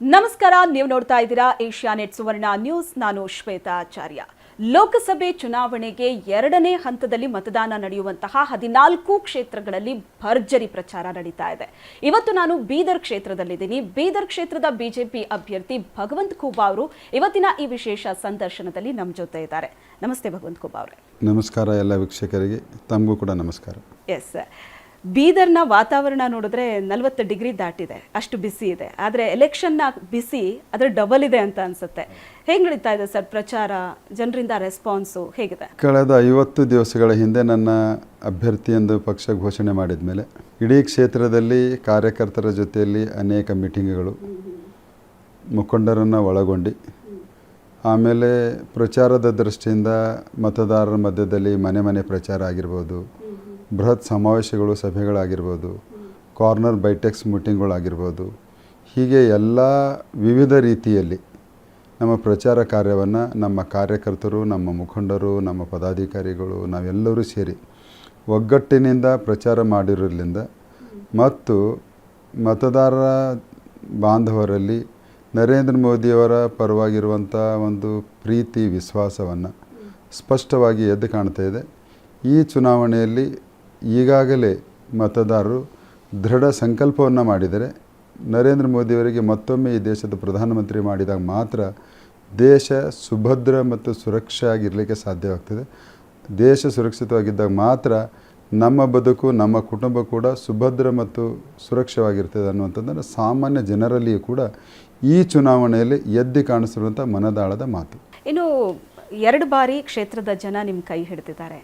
ನಮಸ್ಕಾರ ನೀವು ನೋಡ್ತಾ ಇದ್ದೀರಾ ಏಷ್ಯಾ ನೆಟ್ ಸುವರ್ಣ ನ್ಯೂಸ್. ನಾನು ಶ್ವೇತಾ ಆಚಾರ್ಯ ಲೋಕಸಭೆ ಚುನಾವಣೆಗೆ ಎರಡನೇ ಹಂತದಲ್ಲಿ ಮತದಾನ ನಡೆಯುವಂತಹ ಹದಿನಾಲ್ಕು ಕ್ಷೇತ್ರಗಳಲ್ಲಿ ಭರ್ಜರಿ ಪ್ರಚಾರ ನಡೀತಾ ಇದೆ. ಇವತ್ತು ನಾನು ಬೀದರ್ ಕ್ಷೇತ್ರದಲ್ಲಿದ್ದೀನಿ. ಬೀದರ್ ಕ್ಷೇತ್ರದ ಬಿಜೆಪಿ ಅಭ್ಯರ್ಥಿ ಭಗವಂತ್ ಖೂಬಾ ಅವರು ಇವತ್ತಿನ ಈ ವಿಶೇಷ ಸಂದರ್ಶನದಲ್ಲಿ ನಮ್ಮ ಜೊತೆ ಇದ್ದಾರೆ. ನಮಸ್ತೆ ಭಗವಂತ್ ಖೂಬಾ ಅವರೇ. ನಮಸ್ಕಾರ ಎಲ್ಲ ವೀಕ್ಷಕರಿಗೆ. ತಮಗೂ ಕೂಡ ನಮಸ್ಕಾರ. ಎಸ್ ಬೀದರ್ನ ವಾತಾವರಣ ನೋಡಿದ್ರೆ ನಲವತ್ತು ಡಿಗ್ರಿ ದಾಟಿದೆ, ಅಷ್ಟು ಬಿಸಿ ಇದೆ. ಆದರೆ ಎಲೆಕ್ಷನ್ನ ಬಿಸಿ ಅದರ ಡಬಲ್ ಇದೆ ಅಂತ ಅನ್ಸುತ್ತೆ. ಹೇಗೆ ನಡೀತಾ ಇದೆ ಸರ್ ಪ್ರಚಾರ? ಜನರಿಂದ ರೆಸ್ಪಾನ್ಸು ಹೇಗಿದೆ? ಕಳೆದ ಐವತ್ತು ದಿವಸಗಳ ಹಿಂದೆ ನನ್ನ ಅಭ್ಯರ್ಥಿ ಎಂದು ಪಕ್ಷ ಘೋಷಣೆ ಮಾಡಿದ ಮೇಲೆ ಇಡೀ ಕ್ಷೇತ್ರದಲ್ಲಿ ಕಾರ್ಯಕರ್ತರ ಜೊತೆಯಲ್ಲಿ ಅನೇಕ ಮೀಟಿಂಗ್ಗಳು ಮುಖಂಡರನ್ನು ಒಳಗೊಂಡು, ಆಮೇಲೆ ಪ್ರಚಾರದ ದೃಷ್ಟಿಯಿಂದ ಮತದಾರರ ಮಧ್ಯದಲ್ಲಿ ಮನೆ ಮನೆ ಪ್ರಚಾರ ಆಗಿರ್ಬೋದು ಬೃಹತ್ ಸಮಾವೇಶಗಳು ಸಭೆಗಳಾಗಿರ್ಬೋದು, ಕಾರ್ನರ್ ಬೈಟೆಕ್ಸ್ ಮೀಟಿಂಗ್ಗಳಾಗಿರ್ಬೋದು, ಹೀಗೆ ಎಲ್ಲ ವಿವಿಧ ರೀತಿಯಲ್ಲಿ ನಮ್ಮ ಪ್ರಚಾರ ಕಾರ್ಯವನ್ನು ನಮ್ಮ ಕಾರ್ಯಕರ್ತರು, ನಮ್ಮ ಮುಖಂಡರು, ನಮ್ಮ ಪದಾಧಿಕಾರಿಗಳು, ನಾವೆಲ್ಲರೂ ಸೇರಿ ಒಗ್ಗಟ್ಟಿನಿಂದ ಪ್ರಚಾರ ಮಾಡಿರೋದ್ರಿಂದ ಮತ್ತು ಮತದಾರರ ಬಾಂಧವರಲ್ಲಿ ನರೇಂದ್ರ ಮೋದಿಯವರ ಪರವಾಗಿರುವಂಥ ಒಂದು ಪ್ರೀತಿ, ವಿಶ್ವಾಸವನ್ನು ಸ್ಪಷ್ಟವಾಗಿ ಎದ್ದು ಕಾಣ್ತಾ ಇದೆ. ಈ ಚುನಾವಣೆಯಲ್ಲಿ ಈಗಾಗಲೇ ಮತದಾರರು ದೃಢ ಸಂಕಲ್ಪವನ್ನು ಮಾಡಿದರೆ ನರೇಂದ್ರ ಮೋದಿಯವರಿಗೆ ಮತ್ತೊಮ್ಮೆ ಈ ದೇಶದ ಪ್ರಧಾನಮಂತ್ರಿ ಮಾಡಿದಾಗ ಮಾತ್ರ ದೇಶ ಸುಭದ್ರ ಮತ್ತು ಸುರಕ್ಷ ಆಗಿರಲಿಕ್ಕೆ ಸಾಧ್ಯವಾಗ್ತದೆ. ದೇಶ ಸುರಕ್ಷಿತವಾಗಿದ್ದಾಗ ಮಾತ್ರ ನಮ್ಮ ಬದುಕು, ನಮ್ಮ ಕುಟುಂಬ ಕೂಡ ಸುಭದ್ರ ಮತ್ತು ಸುರಕ್ಷವಾಗಿರ್ತದೆ ಅನ್ನುವಂಥದ್ದನ್ನು ಸಾಮಾನ್ಯ ಜನರಲ್ಲಿಯೂ ಕೂಡ ಈ ಚುನಾವಣೆಯಲ್ಲಿ ಎದ್ದು ಕಾಣಿಸಿರುವಂಥ ಮನದಾಳದ ಮಾತು. ಇನ್ನು ಎರಡು ಬಾರಿ ಕ್ಷೇತ್ರದ ಜನ ನಿಮ್ಮ ಕೈ ಹಿಡಿದಿದ್ದಾರೆ.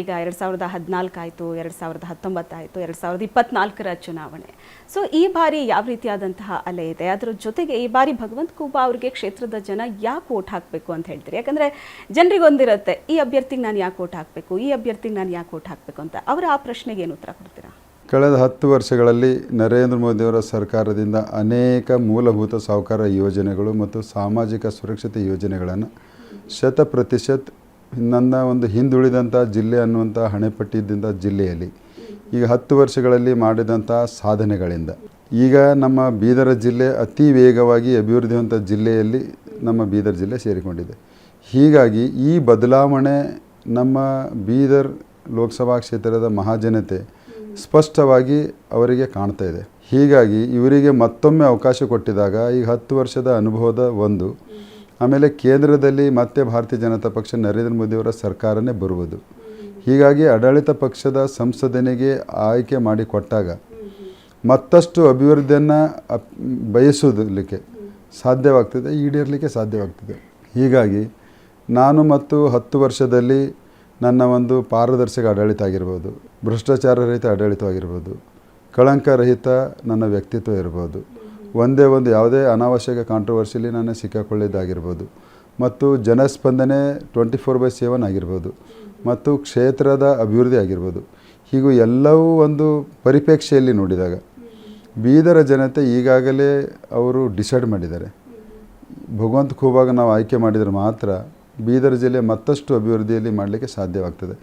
ಈಗ ಎರಡು ಸಾವಿರದ ಹದಿನಾಲ್ಕು ಆಯಿತು, ಎರಡು ಸಾವಿರದ ಹತ್ತೊಂಬತ್ತಾಯಿತು ಎರಡು ಸಾವಿರದ ಇಪ್ಪತ್ನಾಲ್ಕರ ಚುನಾವಣೆ. ಸೊ ಈ ಬಾರಿ ಯಾವ ರೀತಿಯಾದಂತಹ ಅಲೆ ಇದೆ? ಅದರ ಜೊತೆಗೆ ಈ ಬಾರಿ ಭಗವಂತ ಖೂಬಾ ಅವರಿಗೆ ಕ್ಷೇತ್ರದ ಜನ ಯಾಕೆ ಓಟ್ ಹಾಕಬೇಕು ಅಂತ ಹೇಳ್ತೀರಿ? ಯಾಕಂದರೆ ಜನರಿಗೊಂದಿರುತ್ತೆ ಈ ಅಭ್ಯರ್ಥಿಗೆ ನಾನು ಯಾಕೆ ಓಟ್ ಹಾಕಬೇಕು, ಈ ಅಭ್ಯರ್ಥಿಗೆ ನಾನು ಯಾಕೆ ಓಟ್ ಹಾಕಬೇಕು ಅಂತ. ಅವರ ಆ ಪ್ರಶ್ನೆಗೆ ಏನು ಉತ್ತರ ಕೊಡ್ತೀರಾ? ಕಳೆದ ಹತ್ತು ವರ್ಷಗಳಲ್ಲಿ ನರೇಂದ್ರ ಮೋದಿಯವರ ಸರ್ಕಾರದಿಂದ ಅನೇಕ ಮೂಲಭೂತ ಸಹಕಾರ ಯೋಜನೆಗಳು ಮತ್ತು ಸಾಮಾಜಿಕ ಸುರಕ್ಷತೆ ಯೋಜನೆಗಳನ್ನು ಶತ ಪ್ರತಿಶತ ನನ್ನ ಒಂದು ಹಿಂದುಳಿದಂಥ ಜಿಲ್ಲೆ ಅನ್ನುವಂಥ ಹಣೆಪಟ್ಟಿದ್ದಂಥ ಜಿಲ್ಲೆಯಲ್ಲಿ ಈಗ ಹತ್ತು ವರ್ಷಗಳಲ್ಲಿ ಮಾಡಿದಂಥ ಸಾಧನೆಗಳಿಂದ. ಈಗ ನಮ್ಮ ಬೀದರ ಜಿಲ್ಲೆ ಅತಿ ವೇಗವಾಗಿ ಅಭಿವೃದ್ಧಿ ಹೊಂದ ಜಿಲ್ಲೆಯಲ್ಲಿ ನಮ್ಮ ಬೀದರ್ ಜಿಲ್ಲೆ ಸೇರಿಕೊಂಡಿದೆ. ಹೀಗಾಗಿ ಈ ಬದಲಾವಣೆ ನಮ್ಮ ಬೀದರ್ ಲೋಕಸಭಾ ಕ್ಷೇತ್ರದ ಮಹಾಜನತೆ ಸ್ಪಷ್ಟವಾಗಿ ಅವರಿಗೆ ಕಾಣ್ತಾ ಇದೆ. ಹೀಗಾಗಿ ಇವರಿಗೆ ಮತ್ತೊಮ್ಮೆ ಅವಕಾಶ ಕೊಟ್ಟಿದಾಗ ಈಗ ಹತ್ತು ವರ್ಷದ ಅನುಭವದ ಒಂದು ಆಮೇಲೆ ಕೇಂದ್ರದಲ್ಲಿ ಮತ್ತೆ ಭಾರತೀಯ ಜನತಾ ಪಕ್ಷ ನರೇಂದ್ರ ಮೋದಿಯವರ ಸರ್ಕಾರನೇ ಬರುವುದು. ಹೀಗಾಗಿ ಆಡಳಿತ ಪಕ್ಷದ ಸಂಸದನಿಗೆ ಆಯ್ಕೆ ಮಾಡಿಕೊಟ್ಟಾಗ ಮತ್ತಷ್ಟು ಅಭಿವೃದ್ಧಿಯನ್ನು ಬಯಸೋದಲಿಕ್ಕೆ ಸಾಧ್ಯವಾಗ್ತದೆ, ಈಡೇರಲಿಕ್ಕೆ ಸಾಧ್ಯವಾಗ್ತದೆ. ಹೀಗಾಗಿ ನಾನು ಮತ್ತು ಹತ್ತು ವರ್ಷದಲ್ಲಿ ನನ್ನ ಒಂದು ಪಾರದರ್ಶಕ ಆಡಳಿತ ಆಗಿರ್ಬೋದು, ಭ್ರಷ್ಟಾಚಾರ ರಹಿತ ಆಡಳಿತವಾಗಿರ್ಬೋದು ಕಳಂಕರಹಿತ ನನ್ನ ವ್ಯಕ್ತಿತ್ವ ಇರ್ಬೋದು. ಒಂದೇ ಒಂದು ಯಾವುದೇ ಅನಾವಶ್ಯಕ ಕಾಂಟ್ರವರ್ಸಿಲಿ ನಾನು ಸಿಕ್ಕಾಕೊಳ್ಳಿದ್ದಾಗಿರ್ಬೋದು. ಮತ್ತು ಜನಸ್ಪಂದನೆ ಟ್ವೆಂಟಿ ಫೋರ್ ಬೈ ಸೆವೆನ್ ಆಗಿರ್ಬೋದು. ಮತ್ತು ಕ್ಷೇತ್ರದ ಅಭಿವೃದ್ಧಿ ಆಗಿರ್ಬೋದು. ಹೀಗೂ ಎಲ್ಲವೂ ಒಂದು ಪರಿಪೇಕ್ಷೆಯಲ್ಲಿ ನೋಡಿದಾಗ ಬೀದರ ಜನತೆ ಈಗಾಗಲೇ ಅವರು ಡಿಸೈಡ್ ಮಾಡಿದ್ದಾರೆ. ಭಗವಂತ ಖೂಬಾಗ ನಾವು ಆಯ್ಕೆ ಮಾಡಿದರೆ ಮಾತ್ರ ಬೀದರ್ ಜಿಲ್ಲೆ ಮತ್ತಷ್ಟು ಅಭಿವೃದ್ಧಿಯಲ್ಲಿ ಮಾಡಲಿಕ್ಕೆ ಸಾಧ್ಯವಾಗ್ತದೆ.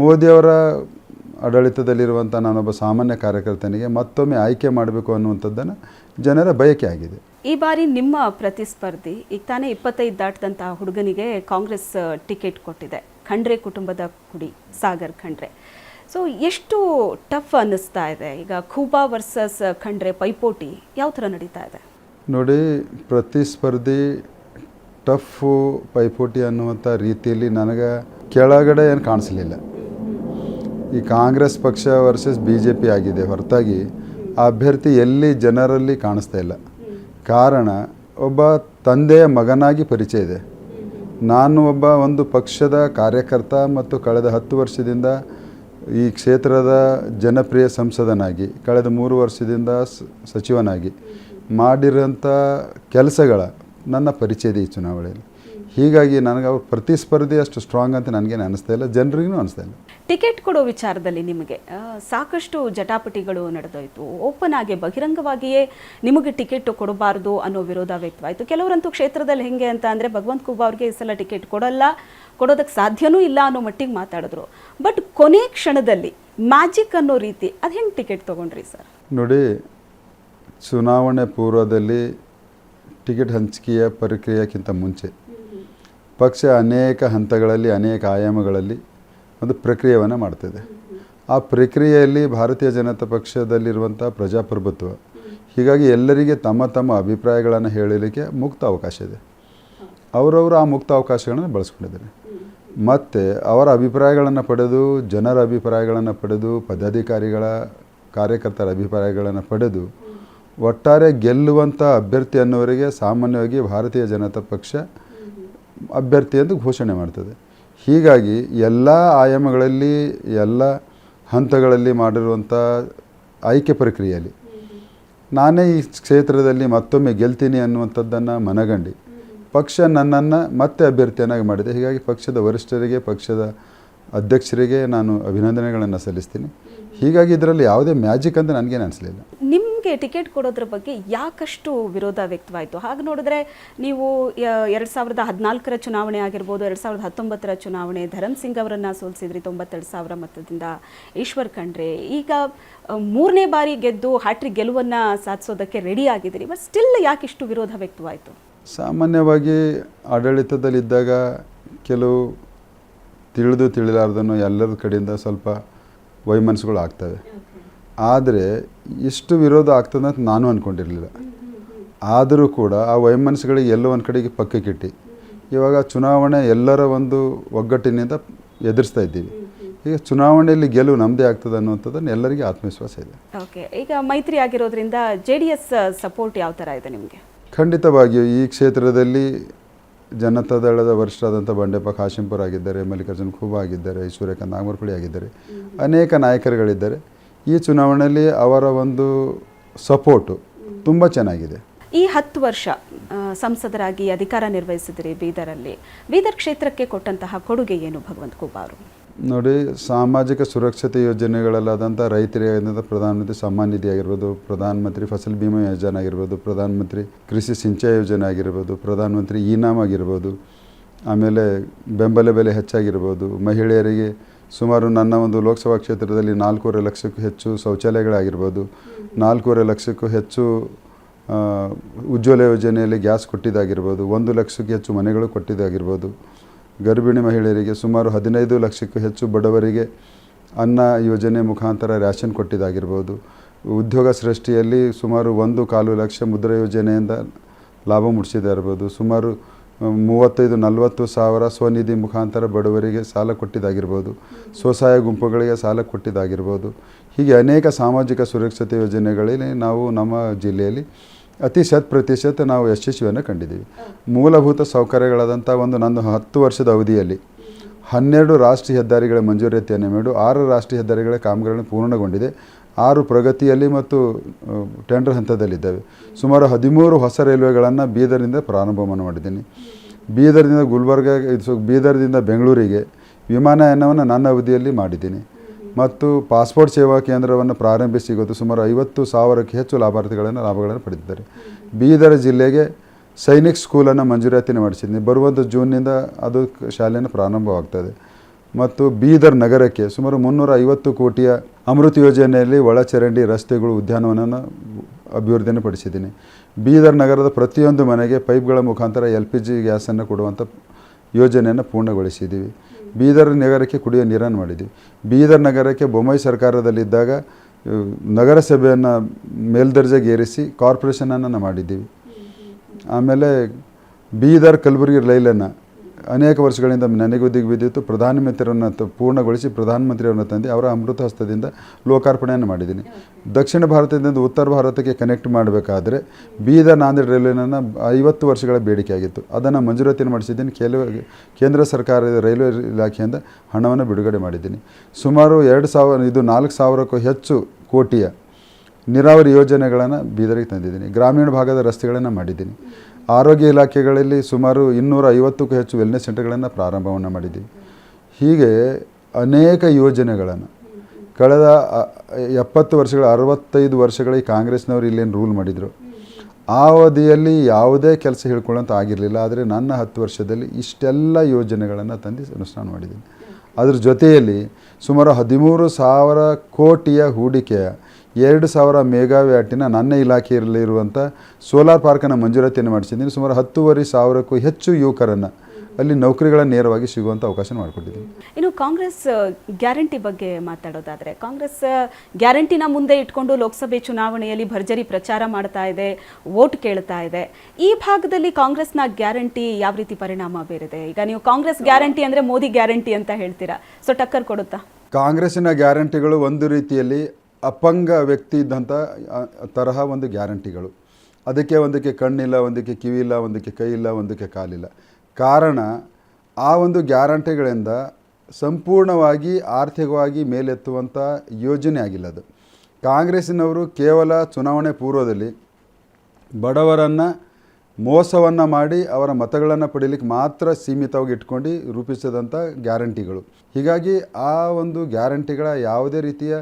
ಮೋದಿಯವರ ಆಡಳಿತದಲ್ಲಿರುವಂಥ ನಾನೊಬ್ಬ ಸಾಮಾನ್ಯ ಕಾರ್ಯಕರ್ತನಿಗೆ ಮತ್ತೊಮ್ಮೆ ಆಯ್ಕೆ ಮಾಡಬೇಕು ಅನ್ನುವಂಥದ್ದನ್ನು ಜನರ ಬಯಕೆ ಆಗಿದೆ. ಈ ಬಾರಿ ನಿಮ್ಮ ಪ್ರತಿಸ್ಪರ್ಧಿ ಈಗ ತಾನೇ ಇಪ್ಪತ್ತೈದು ದಾಟಿದಂತಹ ಹುಡುಗನಿಗೆ ಕಾಂಗ್ರೆಸ್ ಟಿಕೆಟ್ ಕೊಟ್ಟಿದೆ. ಖಂಡ್ರೆ ಕುಟುಂಬದ ಕುಡಿ ಸಾಗರ್ ಖಂಡ್ರೆ. ಸೊ ಎಷ್ಟು ಟಫ್ ಅನ್ನಿಸ್ತಾ ಇದೆ? ಈಗ ಖೂಬಾ ವರ್ಸಸ್ ಖಂಡ್ರೆ ಪೈಪೋಟಿ ಯಾವ ಥರ ನಡೀತಾ ಇದೆ? ನೋಡಿ ಪ್ರತಿಸ್ಪರ್ಧಿ ಟಫು ಪೈಪೋಟಿ ಅನ್ನುವಂಥ ರೀತಿಯಲ್ಲಿ ನನಗೆ ಕೆಳಗಡೆ ಏನು ಕಾಣಿಸಲಿಲ್ಲ. ಈ ಕಾಂಗ್ರೆಸ್ ಪಕ್ಷ ವರ್ಸಸ್ ಬಿ ಜೆ ಪಿ ಆಗಿದೆ. ಹೊರತಾಗಿ ಅಭ್ಯರ್ಥಿ ಎಲ್ಲಿ ಜನರಲ್ಲಿ ಕಾಣಿಸ್ತಾ ಇಲ್ಲ. ಕಾರಣ ಒಬ್ಬ ತಂದೆಯ ಮಗನಾಗಿ ಪರಿಚಯ ಇದೆ. ನಾನು ಒಬ್ಬ ಒಂದು ಪಕ್ಷದ ಕಾರ್ಯಕರ್ತ ಮತ್ತು ಕಳೆದ ಹತ್ತು ವರ್ಷದಿಂದ ಈ ಕ್ಷೇತ್ರದ ಜನಪ್ರಿಯ ಸಂಸದನಾಗಿ, ಕಳೆದ ಮೂರು ವರ್ಷದಿಂದ ಸಚಿವನಾಗಿ ಮಾಡಿರೋಂಥ ಕೆಲಸಗಳ ನನ್ನ ಪರಿಚಯ ಇದೆ ಈ ಚುನಾವಣೆಯಲ್ಲಿ. ಹೀಗಾಗಿ ನನಗೆ ಅವ್ರ ಪ್ರತಿಸ್ಪರ್ಧಿ ಅಷ್ಟು ಸ್ಟ್ರಾಂಗ್ ಅಂತ ನನಗೇನು ಅನಿಸ್ತಾ ಇಲ್ಲ. ಜನರಿಗೂ ಅನಿಸ್ತಾ ಇಲ್ಲ. ಟಿಕೆಟ್ ಕೊಡೋ ವಿಚಾರದಲ್ಲಿ ನಿಮಗೆ ಸಾಕಷ್ಟು ಜಟಾಪಟಿಗಳು ನಡೆದೋಯ್ತು. ಓಪನ್ ಆಗಿ ಬಹಿರಂಗವಾಗಿಯೇ ನಿಮಗೆ ಟಿಕೆಟ್ ಕೊಡಬಾರದು ಅನ್ನೋ ವಿರೋಧ ವ್ಯಕ್ತವಾಯಿತು. ಕೆಲವರಂತೂ ಕ್ಷೇತ್ರದಲ್ಲಿ ಹೆಂಗೆ ಅಂತ ಅಂದರೆ ಭಗವಂತ ಕುಬ್ಬ ಅವ್ರಿಗೆ ಈ ಸಲ ಟಿಕೆಟ್ ಕೊಡಲ್ಲ ಕೊಡೋದಕ್ಕೆ ಸಾಧ್ಯನೂ ಇಲ್ಲ ಅನ್ನೋ ಮಟ್ಟಿಗೆ ಮಾತಾಡಿದ್ರು. ಬಟ್ ಕೊನೆ ಕ್ಷಣದಲ್ಲಿ ಮ್ಯಾಜಿಕ್ ಅನ್ನೋ ರೀತಿ ಅದು ಹೆಂಗೆ ಟಿಕೆಟ್ ತೊಗೊಂಡ್ರಿ ಸರ್? ನೋಡಿ ಚುನಾವಣೆ ಪೂರ್ವದಲ್ಲಿ ಟಿಕೆಟ್ ಹಂಚಿಕೆಯ ಪ್ರಕ್ರಿಯೆಗಿಂತ ಮುಂಚೆ ಪಕ್ಷ ಅನೇಕ ಹಂತಗಳಲ್ಲಿ, ಅನೇಕ ಆಯಾಮಗಳಲ್ಲಿ ಒಂದು ಪ್ರಕ್ರಿಯೆಯನ್ನು ಮಾಡ್ತಿದೆ. ಆ ಪ್ರಕ್ರಿಯೆಯಲ್ಲಿ ಭಾರತೀಯ ಜನತಾ ಪಕ್ಷದಲ್ಲಿರುವಂಥ ಪ್ರಜಾಪ್ರಭುತ್ವ, ಹೀಗಾಗಿ ಎಲ್ಲರಿಗೆ ತಮ್ಮ ತಮ್ಮ ಅಭಿಪ್ರಾಯಗಳನ್ನು ಹೇಳಲಿಕ್ಕೆ ಮುಕ್ತ ಅವಕಾಶ ಇದೆ. ಅವರವರು ಆ ಮುಕ್ತ ಅವಕಾಶಗಳನ್ನು ಬಳಸ್ಕೊಂಡಿದ್ದಾರೆ. ಮತ್ತು ಅವರ ಅಭಿಪ್ರಾಯಗಳನ್ನು ಪಡೆದು, ಜನರ ಅಭಿಪ್ರಾಯಗಳನ್ನು ಪಡೆದು, ಪದಾಧಿಕಾರಿಗಳ, ಕಾರ್ಯಕರ್ತರ ಅಭಿಪ್ರಾಯಗಳನ್ನು ಪಡೆದು ಒಟ್ಟಾರೆ ಗೆಲ್ಲುವಂಥ ಅಭ್ಯರ್ಥಿ ಅನ್ನೋರಿಗೆ ಸಾಮಾನ್ಯವಾಗಿ ಭಾರತೀಯ ಜನತಾ ಪಕ್ಷ ಅಭ್ಯರ್ಥಿ ಘೋಷಣೆ ಮಾಡ್ತದೆ. ಹೀಗಾಗಿ ಎಲ್ಲ ಆಯಾಮಗಳಲ್ಲಿ, ಎಲ್ಲ ಹಂತಗಳಲ್ಲಿ ಮಾಡಿರುವಂಥ ಆಯ್ಕೆ ಪ್ರಕ್ರಿಯೆಯಲ್ಲಿ ನಾನೇ ಈ ಕ್ಷೇತ್ರದಲ್ಲಿ ಮತ್ತೊಮ್ಮೆ ಗೆಲ್ತೀನಿ ಅನ್ನುವಂಥದ್ದನ್ನು ಮನಗಂಡಿ. ಪಕ್ಷ ನನ್ನನ್ನು ಮತ್ತೆ ಅಭ್ಯರ್ಥಿಯನ್ನಾಗಿ ಮಾಡಿದೆ. ಹೀಗಾಗಿ ಪಕ್ಷದ ವರಿಷ್ಠರಿಗೆ, ಪಕ್ಷದ ಅಧ್ಯಕ್ಷರಿಗೆ ನಾನು ಅಭಿನಂದನೆಗಳನ್ನು ಸಲ್ಲಿಸ್ತೀನಿ. ಹೀಗಾಗಿ ಇದರಲ್ಲಿ ಯಾವುದೇ ಮ್ಯಾಜಿಕ್ ಅಂತ ನನಗೇನು ಅನಿಸಲಿಲ್ಲ. ನಿಮಗೆ ಟಿಕೆಟ್ ಕೊಡೋದ್ರ ಬಗ್ಗೆ ಯಾಕಷ್ಟು ವಿರೋಧ ವ್ಯಕ್ತವಾಯಿತು? ಹಾಗೆ ನೋಡಿದ್ರೆ ನೀವು ಎರಡು ಸಾವಿರದ ಹದಿನಾಲ್ಕರ ಚುನಾವಣೆ ಆಗಿರ್ಬೋದು ಎರಡು ಸಾವಿರದ ಹತ್ತೊಂಬತ್ತರ ಚುನಾವಣೆ ಧರಮ್ ಸಿಂಗ್ ಅವರನ್ನ ಸೋಲಿಸಿದ್ರಿ ತೊಂಬತ್ತೆರಡು ಸಾವಿರ ಮತದಿಂದ ಈಶ್ವರ್ ಖಂಡ್ರೆ. ಈಗ ಮೂರನೇ ಬಾರಿ ಗೆದ್ದು ಹ್ಯಾಟ್ರಿಕ್ ಗೆಲುವನ್ನ ಸಾಧಿಸೋದಕ್ಕೆ ರೆಡಿ ಆಗಿದ್ದೀರಿ. ಬಟ್ ಸ್ಟಿಲ್ ಯಾಕಿಷ್ಟು ವಿರೋಧ ವ್ಯಕ್ತವಾಯಿತು? ಸಾಮಾನ್ಯವಾಗಿ ಆಡಳಿತದಲ್ಲಿದ್ದಾಗ ಕೆಲವು ತಿಳಿದು ತಿಳಿಲಾರ್ದನ್ನು ಎಲ್ಲರ ಕಡೆಯಿಂದ ಸ್ವಲ್ಪ ವೈಮನಸ್ಸುಗಳು ಆಗ್ತವೆ ಆದರೆ ಇಷ್ಟು ವಿರೋಧ ಆಗ್ತದೆ ಅಂತ ನಾನು ಅಂದ್ಕೊಂಡಿರಲಿಲ್ಲ ಆದರೂ ಕೂಡ ಆ ವೈಮನಸ್ಸುಗಳಿಗೆ ಎಲ್ಲೋ ಒಂದು ಕಡೆಗೆ ಪಕ್ಕಕ್ಕಿಟ್ಟು ಇವಾಗ ಚುನಾವಣೆ ಎಲ್ಲರ ಒಂದು ಒಗ್ಗಟ್ಟಿನಿಂದ ಎದುರಿಸ್ತಾ ಇದ್ದೀವಿ. ಈಗ ಚುನಾವಣೆಯಲ್ಲಿ ಗೆಲುವು ನಮ್ಮದೇ ಆಗ್ತದೆ ಅನ್ನುವಂಥದ್ದನ್ನು ಎಲ್ಲರಿಗೂ ಆತ್ಮವಿಶ್ವಾಸ ಇದೆ. ಓಕೆ ಈಗ ಮೈತ್ರಿ ಆಗಿರೋದ್ರಿಂದ ಜೆ ಡಿ ಎಸ್ ಸಪೋರ್ಟ್ ಯಾವ ಥರ ಇದೆ ನಿಮಗೆ? ಖಂಡಿತವಾಗಿಯೂ ಈ ಕ್ಷೇತ್ರದಲ್ಲಿ ಜನತಾದಳದ ವರಿಷ್ಠರಾದಂಥ ಬಂಡೆಪ್ಪ ಕಾಶಿಂಪುರ ಆಗಿದ್ದಾರೆ ಮಲ್ಲಿಕಾರ್ಜುನ್ ಖೂಬಾ ಆಗಿದ್ದಾರೆ ಸೂರ್ಯಕಾಂತ್ ನಾಗಮರ್ಪುಳಿ ಆಗಿದ್ದಾರೆ. ಅನೇಕ ನಾಯಕರುಗಳಿದ್ದಾರೆ. ಈ ಚುನಾವಣೆಯಲ್ಲಿ ಅವರ ಒಂದು ಸಪೋರ್ಟು ತುಂಬ ಚೆನ್ನಾಗಿದೆ. ಈ ಹತ್ತು ವರ್ಷ ಸಂಸದರಾಗಿ ಅಧಿಕಾರ ನಿರ್ವಹಿಸಿದ್ರಿ ಬೀದರಲ್ಲಿ. ಬೀದರ್ ಕ್ಷೇತ್ರಕ್ಕೆ ಕೊಟ್ಟಂತಹ ಕೊಡುಗೆ ಏನು ಭಗವಂತ ಕುಬಾರು? ಅವರು ನೋಡಿ ಸಾಮಾಜಿಕ ಸುರಕ್ಷತೆ ಯೋಜನೆಗಳಲ್ಲಾದಂಥ ರೈತರಿಗಾದಂಥ ಪ್ರಧಾನಮಂತ್ರಿ ಸಮ್ಮಾನ್ ನಿಧಿ ಆಗಿರ್ಬೋದು ಪ್ರಧಾನಮಂತ್ರಿ ಫಸಲ್ ಭೀಮಾ ಯೋಜನೆ ಆಗಿರ್ಬೋದು ಪ್ರಧಾನಮಂತ್ರಿ ಕೃಷಿ ಸಿಂಚಾಯಿ ಯೋಜನೆ ಆಗಿರ್ಬೋದು ಪ್ರಧಾನಮಂತ್ರಿ ಇನಾಮ್ ಆಗಿರ್ಬೋದು ಆಮೇಲೆ ಬೆಂಬಲ ಬೆಲೆ ಹೆಚ್ಚಾಗಿರ್ಬೋದು ಮಹಿಳೆಯರಿಗೆ ಸುಮಾರು ನನ್ನ ಒಂದು ಲೋಕಸಭಾ ಕ್ಷೇತ್ರದಲ್ಲಿ ನಾಲ್ಕೂವರೆ ಲಕ್ಷಕ್ಕೂ ಹೆಚ್ಚು ಶೌಚಾಲಯಗಳಾಗಿರ್ಬೋದು, ನಾಲ್ಕೂವರೆ ಲಕ್ಷಕ್ಕೂ ಹೆಚ್ಚು ಉಜ್ವಲ ಯೋಜನೆಯಲ್ಲಿ ಗ್ಯಾಸ್ ಕೊಟ್ಟಿದ್ದಾಗಿರ್ಬೋದು, ಒಂದು ಲಕ್ಷಕ್ಕೂ ಹೆಚ್ಚು ಮನೆಗಳು ಕೊಟ್ಟಿದ್ದಾಗಿರ್ಬೋದು. ಗರ್ಭಿಣಿ ಮಹಿಳೆಯರಿಗೆ ಸುಮಾರು ಹದಿನೈದು ಲಕ್ಷಕ್ಕೂ ಹೆಚ್ಚು ಬಡವರಿಗೆ ಅನ್ನ ಯೋಜನೆ ಮುಖಾಂತರ ರ್ಯಾಷನ್ ಕೊಟ್ಟಿದ್ದಾಗಿರ್ಬೋದು. ಉದ್ಯೋಗ ಸೃಷ್ಟಿಯಲ್ಲಿ ಸುಮಾರು ಒಂದು ಕಾಲು ಲಕ್ಷ ಮುದ್ರಾ ಯೋಜನೆಯಿಂದ ಲಾಭ ಮುಡಿಸಿದೆ ಸುಮಾರು ಮೂವತ್ತೈದು, ನಲವತ್ತು ಸಾವಿರ ಸ್ವನಿಧಿ ಮುಖಾಂತರ ಬಡವರಿಗೆ ಸಾಲ ಕೊಟ್ಟಿದ್ದಾಗಿರ್ಬೋದು. ಸ್ವಸಹಾಯ ಗುಂಪುಗಳಿಗೆ ಸಾಲ ಕೊಟ್ಟಿದ್ದಾಗಿರ್ಬೋದು. ಹೀಗೆ ಅನೇಕ ಸಾಮಾಜಿಕ ಸುರಕ್ಷತೆ ಯೋಜನೆಗಳಲ್ಲಿ ನಾವು ನಮ್ಮ ಜಿಲ್ಲೆಯಲ್ಲಿ ಅತಿ ಶತ್ ಪ್ರತಿಶತ ನಾವು ಯಶಸ್ವಿಯನ್ನು ಕಂಡಿದ್ದೀವಿ. ಮೂಲಭೂತ ಸೌಕರ್ಯಗಳಾದಂಥ ಒಂದು ನನ್ನ ಹತ್ತು ವರ್ಷದ ಅವಧಿಯಲ್ಲಿ ಹನ್ನೆರಡು ರಾಷ್ಟ್ರೀಯ ಹೆದ್ದಾರಿಗಳ ಮಂಜೂರಾತಿಯನ್ನು ಮಾಡು ಆರು ರಾಷ್ಟ್ರೀಯ ಹೆದ್ದಾರಿಗಳ ಕಾಮಗಾರಿಗಳನ್ನು ಪೂರ್ಣಗೊಂಡಿದೆ. ಆರು ಪ್ರಗತಿಯಲ್ಲಿ ಮತ್ತು ಟೆಂಡರ್ ಹಂತದಲ್ಲಿದ್ದಾವೆ. ಸುಮಾರು ಹದಿಮೂರು ಹೊಸ ರೈಲ್ವೆಗಳನ್ನು ಬೀದರ್ನಿಂದ ಪ್ರಾರಂಭವನ್ನು ಮಾಡಿದ್ದೀನಿ. ಬೀದರ್ನಿಂದ ಗುಲ್ಬರ್ಗ ಬೀದರ್ದಿಂದ ಬೆಂಗಳೂರಿಗೆ ವಿಮಾನಯಾನವನ್ನು ನನ್ನ ಅವಧಿಯಲ್ಲಿ ಮಾಡಿದ್ದೀನಿ. ಮತ್ತು ಪಾಸ್ಪೋರ್ಟ್ ಸೇವಾ ಕೇಂದ್ರವನ್ನು ಪ್ರಾರಂಭಿಸಿ ಗೊತ್ತು ಸುಮಾರು ಐವತ್ತು ಸಾವಿರಕ್ಕೆ ಹೆಚ್ಚು ಲಾಭಾರ್ಥಿಗಳನ್ನು ಲಾಭಗಳನ್ನು ಪಡೆದಿದ್ದಾರೆ. ಬೀದರ್ ಜಿಲ್ಲೆಗೆ ಸೈನಿಕ್ ಸ್ಕೂಲನ್ನು ಮಂಜೂರಾತಿನ ಮಾಡಿಸಿದ್ದೀನಿ. ಬರುವಂಥ ಜೂನ್ನಿಂದ ಅದು ಶಾಲೆಯನ್ನು ಪ್ರಾರಂಭವಾಗ್ತದೆ. ಮತ್ತು ಬೀದರ್ ನಗರಕ್ಕೆ ಸುಮಾರು ಮುನ್ನೂರ ಐವತ್ತು ಕೋಟಿಯ ಅಮೃತ್ ಯೋಜನೆಯಲ್ಲಿ ಒಳಚರಂಡಿ ರಸ್ತೆಗಳು ಉದ್ಯಾನವನವನ್ನು ಅಭಿವೃದ್ಧಿಯನ್ನು ಪಡಿಸಿದ್ದೀನಿ ಬೀದರ್ ನಗರದ ಪ್ರತಿಯೊಂದು ಮನೆಗೆ ಪೈಪ್ಗಳ ಮುಖಾಂತರ ಎಲ್ ಪಿ ಜಿ ಗ್ಯಾಸನ್ನು ಕೊಡುವಂಥ ಯೋಜನೆಯನ್ನು ಪೂರ್ಣಗೊಳಿಸಿದ್ದೀವಿ. ಬೀದರ್ ನಗರಕ್ಕೆ ಕುಡಿಯುವ ನೀರನ್ನು ಮಾಡಿದ್ದೀವಿ. ಬೀದರ್ ನಗರಕ್ಕೆ ಬೊಮ್ಮಾಯಿ ಸರ್ಕಾರದಲ್ಲಿದ್ದಾಗ ನಗರಸಭೆಯನ್ನು ಮೇಲ್ದರ್ಜೆಗೇರಿಸಿ ಕಾರ್ಪೊರೇಷನನ್ನು ಮಾಡಿದ್ದೀವಿ. ಆಮೇಲೆ ಬೀದರ್ ಕಲಬುರಗಿ ರೈಲನ್ನು ಅನೇಕ ವರ್ಷಗಳಿಂದ ನನಗೆ ಬಿದ್ದಿತ್ತು ಪ್ರಧಾನಮಂತ್ರಿಯವರನ್ನು ಪೂರ್ಣಗೊಳಿಸಿ ಪ್ರಧಾನಮಂತ್ರಿಯವರನ್ನು ತಂದು ಅವರ ಅಮೃತ ಹಸ್ತದಿಂದ ಲೋಕಾರ್ಪಣೆಯನ್ನು ಮಾಡಿದ್ದೀನಿ. ದಕ್ಷಿಣ ಭಾರತದಿಂದ ಉತ್ತರ ಭಾರತಕ್ಕೆ ಕನೆಕ್ಟ್ ಮಾಡಬೇಕಾದ್ರೆ ಬೀದರ್ ನಾಂದೇಡ್ ರೈಲ್ವೆನ ಐವತ್ತು ವರ್ಷಗಳ ಬೇಡಿಕೆ ಆಗಿತ್ತು ಅದನ್ನು ಮಂಜೂರಾತಿಯನ್ನು ಮಾಡಿಸಿದ್ದೀನಿ. ಕೆಲವು ಕೇಂದ್ರ ಸರ್ಕಾರದ ರೈಲ್ವೆ ಇಲಾಖೆಯಿಂದ ಹಣವನ್ನು ಬಿಡುಗಡೆ ಮಾಡಿದ್ದೀನಿ. ಸುಮಾರು ಎರಡು ಸಾವಿರ, ಇದು ನಾಲ್ಕು ಸಾವಿರಕ್ಕೂ ಹೆಚ್ಚು ಕೋಟಿಯ ನೀರಾವರಿ ಯೋಜನೆಗಳನ್ನು ಬೀದರಿಗೆ ತಂದಿದ್ದೀನಿ. ಗ್ರಾಮೀಣ ಭಾಗದ ರಸ್ತೆಗಳನ್ನು ಮಾಡಿದ್ದೀನಿ. ಆರೋಗ್ಯ ಇಲಾಖೆಗಳಲ್ಲಿ ಸುಮಾರು ಇನ್ನೂರ ಐವತ್ತಕ್ಕೂ ಹೆಚ್ಚು ವೆಲ್ನೆಸ್ ಸೆಂಟರ್ಗಳನ್ನು ಪ್ರಾರಂಭವನ್ನು ಮಾಡಿದ್ದೀವಿ ಹೀಗೆ ಅನೇಕ ಯೋಜನೆಗಳನ್ನು ಕಳೆದ ಎಪ್ಪತ್ತು ವರ್ಷಗಳ, ಅರವತ್ತೈದು ವರ್ಷಗಳಿಗೆ ಕಾಂಗ್ರೆಸ್ನವರು ಇಲ್ಲೇನು ರೂಲ್ ಮಾಡಿದರು. ಆ ಅವಧಿಯಲ್ಲಿ ಯಾವುದೇ ಕೆಲಸ ಹೇಳ್ಕೊಳ್ಳೋಂಥ ಆಗಿರಲಿಲ್ಲ. ಆದರೆ ನನ್ನ ಹತ್ತು ವರ್ಷದಲ್ಲಿ ಇಷ್ಟೆಲ್ಲ ಯೋಜನೆಗಳನ್ನು ತಂದು ಅನುಷ್ಠಾನ ಮಾಡಿದ್ದೀನಿ. ಅದರ ಜೊತೆಯಲ್ಲಿ ಸುಮಾರು ಹದಿಮೂರು ಸಾವಿರ ಕೋಟಿಯ ಹೂಡಿಕೆಯ ಎರಡು ಸಾವಿರ ಮೆಗಾವ್ಯಾಟಿನ ನನ್ನ ಇಲಾಖೆಯಲ್ಲಿರುವಂಥ ಸೋಲಾರ್ ಪಾರ್ಕನ್ನು ಮಂಜೂರಾತಿಯನ್ನು ಮಾಡಿಸಿದ್ದೀನಿ. ಸುಮಾರು ಹತ್ತುವರೆ ಸಾವಿರಕ್ಕೂ ಹೆಚ್ಚು ಯುವಕರನ್ನು ಅಲ್ಲಿ ನೌಕರಿಗಳ ನೇರವಾಗಿ ಸಿಗುವಂಥ ಅವಕಾಶ ಮಾಡಿಕೊಟ್ಟಿದ್ದೀನಿ. ಇನ್ನು ಕಾಂಗ್ರೆಸ್ ಗ್ಯಾರಂಟಿ ಬಗ್ಗೆ ಮಾತಾಡೋದಾದರೆ ಕಾಂಗ್ರೆಸ್ ಗ್ಯಾರಂಟಿನ ಮುಂದೆ ಇಟ್ಕೊಂಡು ಲೋಕಸಭೆ ಚುನಾವಣೆಯಲ್ಲಿ ಭರ್ಜರಿ ಪ್ರಚಾರ ಮಾಡ್ತಾ ಇದೆ ವೋಟ್ ಕೇಳ್ತಾ ಇದೆ. ಈ ಭಾಗದಲ್ಲಿ ಕಾಂಗ್ರೆಸ್ನ ಗ್ಯಾರಂಟಿ ಯಾವ ರೀತಿ ಪರಿಣಾಮ ಬೀರಿದೆ? ಈಗ ನೀವು ಕಾಂಗ್ರೆಸ್ ಗ್ಯಾರಂಟಿ ಅಂದರೆ ಮೋದಿ ಗ್ಯಾರಂಟಿ ಅಂತ ಹೇಳ್ತೀರಾ? ಸೊ ಟಕ್ಕರ್ ಕೊಡುತ್ತಾ? ಕಾಂಗ್ರೆಸ್ಸಿನ ಗ್ಯಾರಂಟಿಗಳು ಒಂದು ರೀತಿಯಲ್ಲಿ ಅಪಂಗ ವ್ಯಕ್ತಿ ಇದ್ದಂಥ ತರಹ ಒಂದು ಗ್ಯಾರಂಟಿಗಳು. ಅದಕ್ಕೆ ಒಂದಕ್ಕೆ ಕಣ್ಣಿಲ್ಲ, ಒಂದಕ್ಕೆ ಕಿವಿ ಇಲ್ಲ ಒಂದಕ್ಕೆ ಕೈ ಇಲ್ಲ ಒಂದಕ್ಕೆ ಕಾಲಿಲ್ಲ. ಕಾರಣ, ಆ ಒಂದು ಗ್ಯಾರಂಟಿಗಳಿಂದ ಸಂಪೂರ್ಣವಾಗಿ, ಆರ್ಥಿಕವಾಗಿ ಮೇಲೆತ್ತುವಂಥ ಯೋಜನೆ ಆಗಿಲ್ಲ ಅದು. ಕಾಂಗ್ರೆಸ್ಸಿನವರು ಕೇವಲ ಚುನಾವಣೆ ಪೂರ್ವದಲ್ಲಿ ಬಡವರನ್ನು ಮೋಸವನ್ನು ಮಾಡಿ, ಅವರ ಮತಗಳನ್ನು ಪಡೀಲಿಕ್ಕೆ ಮಾತ್ರ ಸೀಮಿತವಾಗಿ ಇಟ್ಕೊಂಡು ರೂಪಿಸಿದಂಥ ಗ್ಯಾರಂಟಿಗಳು. ಹೀಗಾಗಿ ಆ ಒಂದು ಗ್ಯಾರಂಟಿಗಳ ಯಾವುದೇ ರೀತಿಯ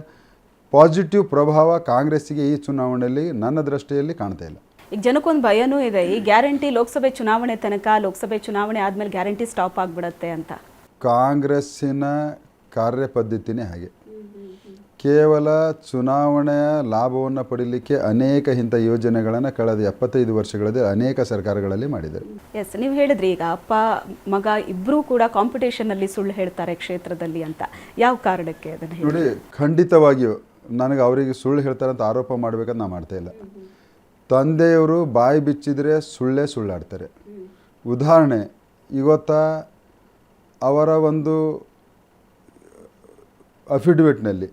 ಪಾಸಿಟಿವ್ ಪ್ರಭಾವ ಕಾಂಗ್ರೆಸ್ಸಿಗೆ ಈ ಚುನಾವಣೆಯಲ್ಲಿ ನನ್ನ ದೃಷ್ಟಿಯಲ್ಲಿ ಕಾಣ್ತಾ ಇಲ್ಲ. ಈಗ ಜನಕ್ಕೊಂದು ಭಯನೂ ಇದೆ. ಈ ಗ್ಯಾರಂಟಿ ಲೋಕಸಭೆ ಚುನಾವಣೆ ತನಕ ಲೋಕಸಭೆ ಚುನಾವಣೆ ಆದಮೇಲೆ ಗ್ಯಾರಂಟಿ ಸ್ಟಾಪ್ ಆಗಿಬಿಡತ್ತೆ ಅಂತ. ಕಾಂಗ್ರೆಸ್ಸಿನ ಕಾರ್ಯಪದ್ಧತಿನೇ ಹಾಗೆ. ಕೇವಲ ಚುನಾವಣೆಯ ಲಾಭವನ್ನು ಪಡೀಲಿಕ್ಕೆ ಅನೇಕ ಇಂಥ ಯೋಜನೆಗಳನ್ನು ಕಳೆದ ಎಪ್ಪತ್ತೈದು ವರ್ಷಗಳಲ್ಲಿ ಅನೇಕ ಸರ್ಕಾರಗಳಲ್ಲಿ ಮಾಡಿದ್ದಾರೆ. ಎಸ್ ನೀವು ಹೇಳಿದ್ರಿ ಈಗ ಅಪ್ಪ ಮಗ ಇಬ್ಬರೂ ಕೂಡ ಕಾಂಪಿಟೇಷನ್ ಅಲ್ಲಿ ಸುಳ್ಳು ಹೇಳ್ತಾರೆ ಕ್ಷೇತ್ರದಲ್ಲಿ ಅಂತ. ಯಾವ ಕಾರಣಕ್ಕೆ ಅದನ್ನು ನೋಡಿ ಖಂಡಿತವಾಗಿಯೂ ನನಗೆ ಅವರಿಗೆ ಸುಳ್ಳು ಹೇಳ್ತಾರೆ ಅಂತ ಆರೋಪ ಮಾಡಬೇಕಂತ ನಾನು ಮಾಡ್ತಾ ಇಲ್ಲ. ತಂದೆಯವರು ಬಾಯಿ ಬಿಚ್ಚಿದ್ರೆ ಸುಳ್ಳೇ ಸುಳ್ಳಾಡ್ತಾರೆ. ಉದಾಹರಣೆ, ಇವತ್ತ ಅವರ ಒಂದು ಅಫಿಡವಿಟ್ನಲ್ಲಿ,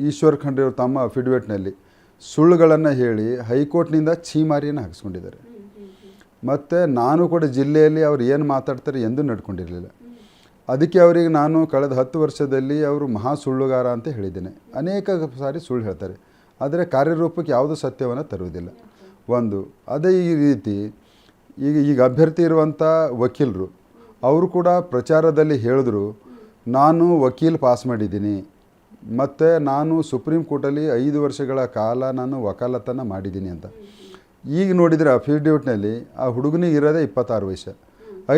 ಈಶ್ವರ್ ಖಂಡ್ರೆ ಅವರು ತಮ್ಮ ಅಫಿಡವಿಟ್ನಲ್ಲಿ ಸುಳ್ಳುಗಳನ್ನು ಹೇಳಿ ಹೈಕೋರ್ಟ್ನಿಂದ ಛೀಮಾರಿಯನ್ನು ಹಾಕಿಸ್ಕೊಂಡಿದ್ದಾರೆ. ಮತ್ತು ನಾನು ಕೂಡ ಜಿಲ್ಲೆಯಲ್ಲಿ ಅವ್ರು ಏನು ಮಾತಾಡ್ತಾರೆ ಎಂದೂ ನಡ್ಕೊಂಡಿರಲಿಲ್ಲ. ಅದಕ್ಕೆ ಅವರಿಗೆ ನಾನು ಕಳೆದ ಹತ್ತು ವರ್ಷದಲ್ಲಿ ಅವರು ಮಹಾ ಸುಳ್ಳುಗಾರ ಅಂತ ಹೇಳಿದ್ದೇನೆ. ಅನೇಕ ಸಾರಿ ಸುಳ್ಳು ಹೇಳ್ತಾರೆ. ಆದರೆ ಕಾರ್ಯರೂಪಕ್ಕೆ ಯಾವುದೂ ಸತ್ಯವನ್ನು ತರುವುದಿಲ್ಲ. ಒಂದು, ಅದೇ ಈ ರೀತಿ ಈಗ ಈಗ ಅಭ್ಯರ್ಥಿ ಇರುವಂಥ ವಕೀಲರು, ಅವರು ಕೂಡ ಪ್ರಚಾರದಲ್ಲಿ ಹೇಳಿದ್ರು, ನಾನು ವಕೀಲ್ ಪಾಸ್ ಮಾಡಿದ್ದೀನಿ. ಮತ್ತು ನಾನು ಸುಪ್ರೀಂ ಕೋರ್ಟಲ್ಲಿ ಐದು ವರ್ಷಗಳ ಕಾಲ ನಾನು ವಕಾಲತನ ಮಾಡಿದ್ದೀನಿ ಅಂತ. ಈಗ ನೋಡಿದರೆ ಅಫಿಡವಿಟ್ನಲ್ಲಿ ಆ ಹುಡುಗನಿಗೆ ಇರೋದೇ ಇಪ್ಪತ್ತಾರು ವಯಸ್ಸು.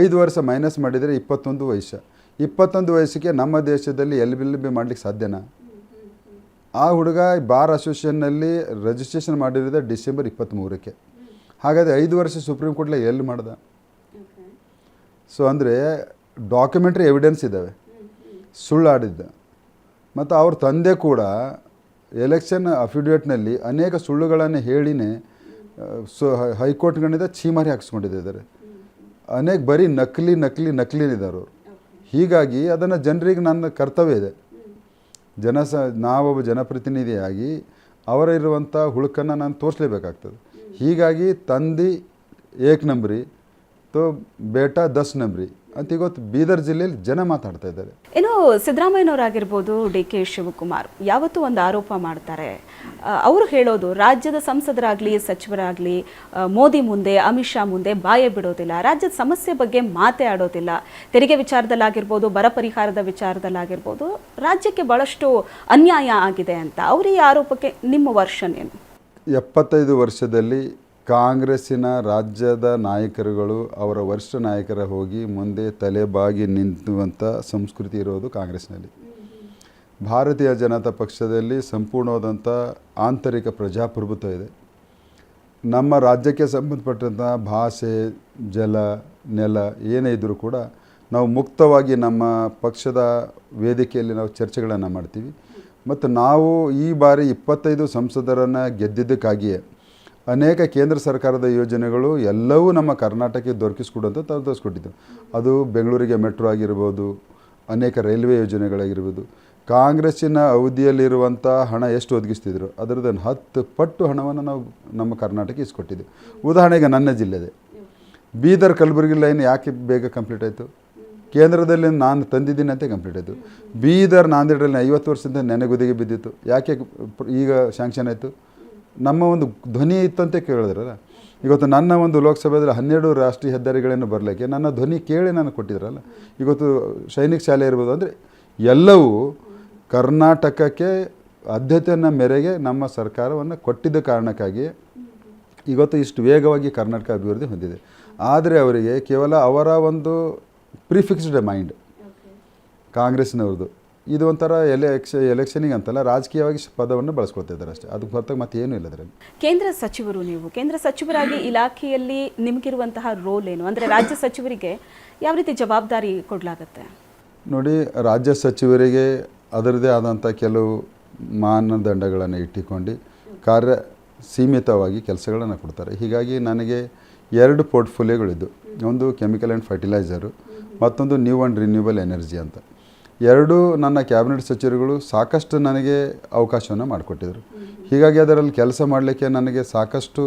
ಐದು ವರ್ಷ ಮೈನಸ್ ಮಾಡಿದರೆ ಇಪ್ಪತ್ತೊಂದು ವಯಸ್ಸು. ಇಪ್ಪತ್ತೊಂದು ವಯಸ್ಸಿಗೆ ನಮ್ಮ ದೇಶದಲ್ಲಿ ಎಲ್ ಬಿಲ್ ಬಿ ಮಾಡ್ಲಿಕ್ಕೆ ಸಾಧ್ಯನಾ? ಆ ಹುಡುಗ ಬಾರ್ ಅಸೋಸಿಯೇಷನ್ನಲ್ಲಿ ರಿಜಿಸ್ಟ್ರೇಷನ್ ಮಾಡಿರೋದೆ ಡಿಸೆಂಬರ್ ಇಪ್ಪತ್ತ್ಮೂರಕ್ಕೆ ಹಾಗಾದರೆ ಐದು ವರ್ಷ ಸುಪ್ರೀಂ ಕೋರ್ಟ್ಲೆ ಎಲ್ಲಿ ಮಾಡ್ದ? ಸೊ ಅಂದರೆ ಡಾಕ್ಯುಮೆಂಟ್ರಿ ಎವಿಡೆನ್ಸ್ ಇದ್ದಾವೆ ಸುಳ್ಳಾಡಿದ್ದ. ಮತ್ತು ಅವ್ರ ತಂದೆ ಕೂಡ ಎಲೆಕ್ಷನ್ ಅಫಿಡೇಟ್ನಲ್ಲಿ ಅನೇಕ ಸುಳ್ಳುಗಳನ್ನು ಹೇಳಿನೇ ಸೊ ಹೈಕೋರ್ಟ್ಗಳಿಂದ ಛೀಮಾರಿ ಹಾಕಿಸ್ಕೊಂಡಿದ್ದಾರೆ. ಅನೇಕ ಬರೀ ನಕಲಿ ನಕಲಿ ನಕಲಿನಿದ್ದಾರೆ ಅವರು. ಹೀಗಾಗಿ ಅದನ್ನು ಜನರಿಗೆ ನನ್ನ ಕರ್ತವ್ಯ ಇದೆ. ಜನ ಜನಸ ನಾವೊಬ್ಬ ಜನಪ್ರತಿನಿಧಿಯಾಗಿ ಅವರ ಇರುವಂಥ ಹುಳುಕನ್ನು ನಾನು ತೋರಿಸ್ಲೇಬೇಕಾಗ್ತದೆ. ಹೀಗಾಗಿ ತಂದಿ ಏಕ್ ನಂಬ್ರಿ, ತೋ ಬೇಟಾ ದಸ್ ನಂಬ್ರಿ. ಅಂತ ಇವತ್ತು ಬೀದರ್ ಜಿಲ್ಲೆಯಲ್ಲಿ ಜನ ಮಾತಾಡ್ತಾ ಇದ್ದಾರೆ. ಏನೋ ಸಿದ್ದರಾಮಯ್ಯನವರಾಗಿರ್ಬೋದು ಡಿ ಕೆ ಶಿವಕುಮಾರ್ ಯಾವತ್ತೂ ಒಂದು ಆರೋಪ ಮಾಡ್ತಾರೆ. ಅವರು ಹೇಳೋದು ರಾಜ್ಯದ ಸಂಸದರಾಗಲಿ ಸಚಿವರಾಗಲಿ ಮೋದಿ ಮುಂದೆ ಅಮಿತ್ ಶಾ ಮುಂದೆ ಬಾಯ ಬಿಡೋದಿಲ್ಲ ರಾಜ್ಯದ ಸಮಸ್ಯೆ ಬಗ್ಗೆ ಮಾತೇ ಆಡೋದಿಲ್ಲ. ತೆರಿಗೆ ವಿಚಾರದಲ್ಲಾಗಿರ್ಬೋದು ಬರ ಪರಿಹಾರದ ವಿಚಾರದಲ್ಲಾಗಿರ್ಬೋದು ರಾಜ್ಯಕ್ಕೆ ಬಹಳಷ್ಟು ಅನ್ಯಾಯ ಆಗಿದೆ ಅಂತ. ಅವರ ಈ ಆರೋಪಕ್ಕೆ ನಿಮ್ಮ ವರ್ಷನ್ ಏನು ಎಪ್ಪತ್ತೈದು ವರ್ಷದಲ್ಲಿ ಕಾಂಗ್ರೆಸ್ಸಿನ ರಾಜ್ಯದ ನಾಯಕರುಗಳು ಅವರ ವರಿಷ್ಠ ನಾಯಕರ ಹೋಗಿ ಮುಂದೆ ತಲೆಬಾಗಿ ನಿಂತುವಂಥ ಸಂಸ್ಕೃತಿ ಇರೋದು ಕಾಂಗ್ರೆಸ್ನಲ್ಲಿ ಭಾರತೀಯ ಜನತಾ ಪಕ್ಷದಲ್ಲಿ ಸಂಪೂರ್ಣವಾದಂಥ ಆಂತರಿಕ ಪ್ರಜಾಪ್ರಭುತ್ವ ಇದೆ. ನಮ್ಮ ರಾಜ್ಯಕ್ಕೆ ಸಂಬಂಧಪಟ್ಟಂಥ ಭಾಷೆ, ಜಲ, ನೆಲ ಏನೇ ಇದ್ದರೂ ಕೂಡ ನಾವು ಮುಕ್ತವಾಗಿ ನಮ್ಮ ಪಕ್ಷದ ವೇದಿಕೆಯಲ್ಲಿ ನಾವು ಚರ್ಚೆಗಳನ್ನು ಮಾಡ್ತೀವಿ. ಮತ್ತು ನಾವು ಈ ಬಾರಿ ಇಪ್ಪತ್ತೈದು ಸಂಸದರನ್ನು ಗೆದ್ದಿದ್ದಕ್ಕಾಗಿಯೇ ಅನೇಕ ಕೇಂದ್ರ ಸರ್ಕಾರದ ಯೋಜನೆಗಳು ಎಲ್ಲವೂ ನಮ್ಮ ಕರ್ನಾಟಕಕ್ಕೆ ದೊರಕಿಸ್ಕೊಡುವಂಥ ತೋರಿಸ್ಕೊಟ್ಟಿದ್ದು ಅದು ಬೆಂಗಳೂರಿಗೆ ಮೆಟ್ರೋ ಆಗಿರ್ಬೋದು, ಅನೇಕ ರೈಲ್ವೆ ಯೋಜನೆಗಳಾಗಿರ್ಬೋದು. ಕಾಂಗ್ರೆಸ್ಸಿನ ಅವಧಿಯಲ್ಲಿರುವಂಥ ಹಣ ಎಷ್ಟು ಒದಗಿಸ್ತಿದ್ರು? ಅದರದ್ದು ಹತ್ತು ಪಟ್ಟು ಹಣವನ್ನು ನಾವು ನಮ್ಮ ಕರ್ನಾಟಕ ಇಸ್ಕೊಟ್ಟಿದ್ದೆವು. ಉದಾಹರಣೆಗೆ ನನ್ನ ಜಿಲ್ಲೆದೆ. ಬೀದರ್ ಕಲಬುರಗಿ ಲೈನ್ ಯಾಕೆ ಬೇಗ ಕಂಪ್ಲೀಟ್ ಆಯಿತು? ಕೇಂದ್ರದಲ್ಲಿ ನಾನು ತಂದಿದ್ದೀನಿ ಅಂತ ಕಂಪ್ಲೀಟ್ ಆಯಿತು. ಬೀದರ್ ನಾಂದೇಡಲ್ಲಿ ಐವತ್ತು ವರ್ಷದಿಂದ ನೆನೆಗುದಿಗೆ ಬಿದ್ದಿತ್ತು. ಯಾಕೆ ಈಗ ಶಾಂಕ್ಷನ್ ಆಯಿತು? ನಮ್ಮ ಒಂದು ಧ್ವನಿ ಇತ್ತಂತೆ ಕೇಳಿದ್ರಲ್ಲ? ಇವತ್ತು ನನ್ನ ಒಂದು ಲೋಕಸಭೆಯಲ್ಲಿ ಹನ್ನೆರಡು ರಾಷ್ಟ್ರೀಯ ಹೆದ್ದಾರಿಗಳನ್ನು ಬರಲಿಕ್ಕೆ ನನ್ನ ಧ್ವನಿ ಕೇಳಿ ನಾನು ಕೊಟ್ಟಿದ್ರಲ್ಲ? ಇವತ್ತು ಸೈನಿಕ ಶಾಲೆ ಇರ್ಬೋದು ಅಂದರೆ ಎಲ್ಲವೂ ಕರ್ನಾಟಕಕ್ಕೆ ಆದ್ಯತೆಯನ್ನು ಮೇರೆಗೆ ನಮ್ಮ ಸರ್ಕಾರವನ್ನು ಕೊಟ್ಟಿದ್ದ ಕಾರಣಕ್ಕಾಗಿ ಇವತ್ತು ಇಷ್ಟು ವೇಗವಾಗಿ ಕರ್ನಾಟಕ ಅಭಿವೃದ್ಧಿ ಹೊಂದಿದೆ. ಆದರೆ ಅವರಿಗೆ ಕೇವಲ ಅವರ ಒಂದು ಪ್ರಿಫಿಕ್ಸ್ಡ್ ಮೈಂಡ್ ಕಾಂಗ್ರೆಸ್ನವ್ರದ್ದು. ಇದು ಒಂಥರ ಎಲೆಕ್ಷ ಎಲೆಕ್ಷನಿಗೆ ಅಂತಲ್ಲ ರಾಜಕೀಯವಾಗಿ ಪದವನ್ನು ಬಳಸ್ಕೊಳ್ತಾ ಇದ್ದಾರೆ ಅಷ್ಟೇ. ಅದಕ್ಕೆ ಹೊರತಾಗಿ ಮತ್ತೆ ಏನೂ ಇಲ್ಲ ಅದರಲ್ಲಿ. ಕೇಂದ್ರ ಸಚಿವರು ನೀವು ಕೇಂದ್ರ ಸಚಿವರಾಗಿ ಇಲಾಖೆಯಲ್ಲಿ ನಿಮಗಿರುವಂತಹ ರೋಲ್ ಏನು? ಅಂದರೆ ರಾಜ್ಯ ಸಚಿವರಿಗೆ ಯಾವ ರೀತಿ ಜವಾಬ್ದಾರಿ ಕೊಡಲಾಗುತ್ತೆ? ನೋಡಿ ರಾಜ್ಯ ಸಚಿವರಿಗೆ ಅದರದೇ ಆದಂಥ ಕೆಲವು ಮಾನದಂಡಗಳನ್ನು ಇಟ್ಟುಕೊಂಡು ಕಾರ್ಯ ಸೀಮಿತವಾಗಿ ಕೆಲಸಗಳನ್ನು ಕೊಡ್ತಾರೆ. ಹೀಗಾಗಿ ನನಗೆ ಎರಡು ಪೋರ್ಟ್ಫೋಲಿಯೋಗಳಿದ್ದು ಒಂದು ಕೆಮಿಕಲ್ ಆ್ಯಂಡ್ ಫರ್ಟಿಲೈಸರು ಮತ್ತೊಂದು ನ್ಯೂ ಆ್ಯಂಡ್ ರಿನ್ಯೂವಲ್ ಎನರ್ಜಿ ಅಂತ. ಎರಡೂ ನನ್ನ ಕ್ಯಾಬಿನೆಟ್ ಸಚಿವರುಗಳು ಸಾಕಷ್ಟು ನನಗೆ ಅವಕಾಶವನ್ನು ಮಾಡಿಕೊಟ್ಟಿದ್ರು. ಹೀಗಾಗಿ ಅದರಲ್ಲಿ ಕೆಲಸ ಮಾಡಲಿಕ್ಕೆ ನನಗೆ ಸಾಕಷ್ಟು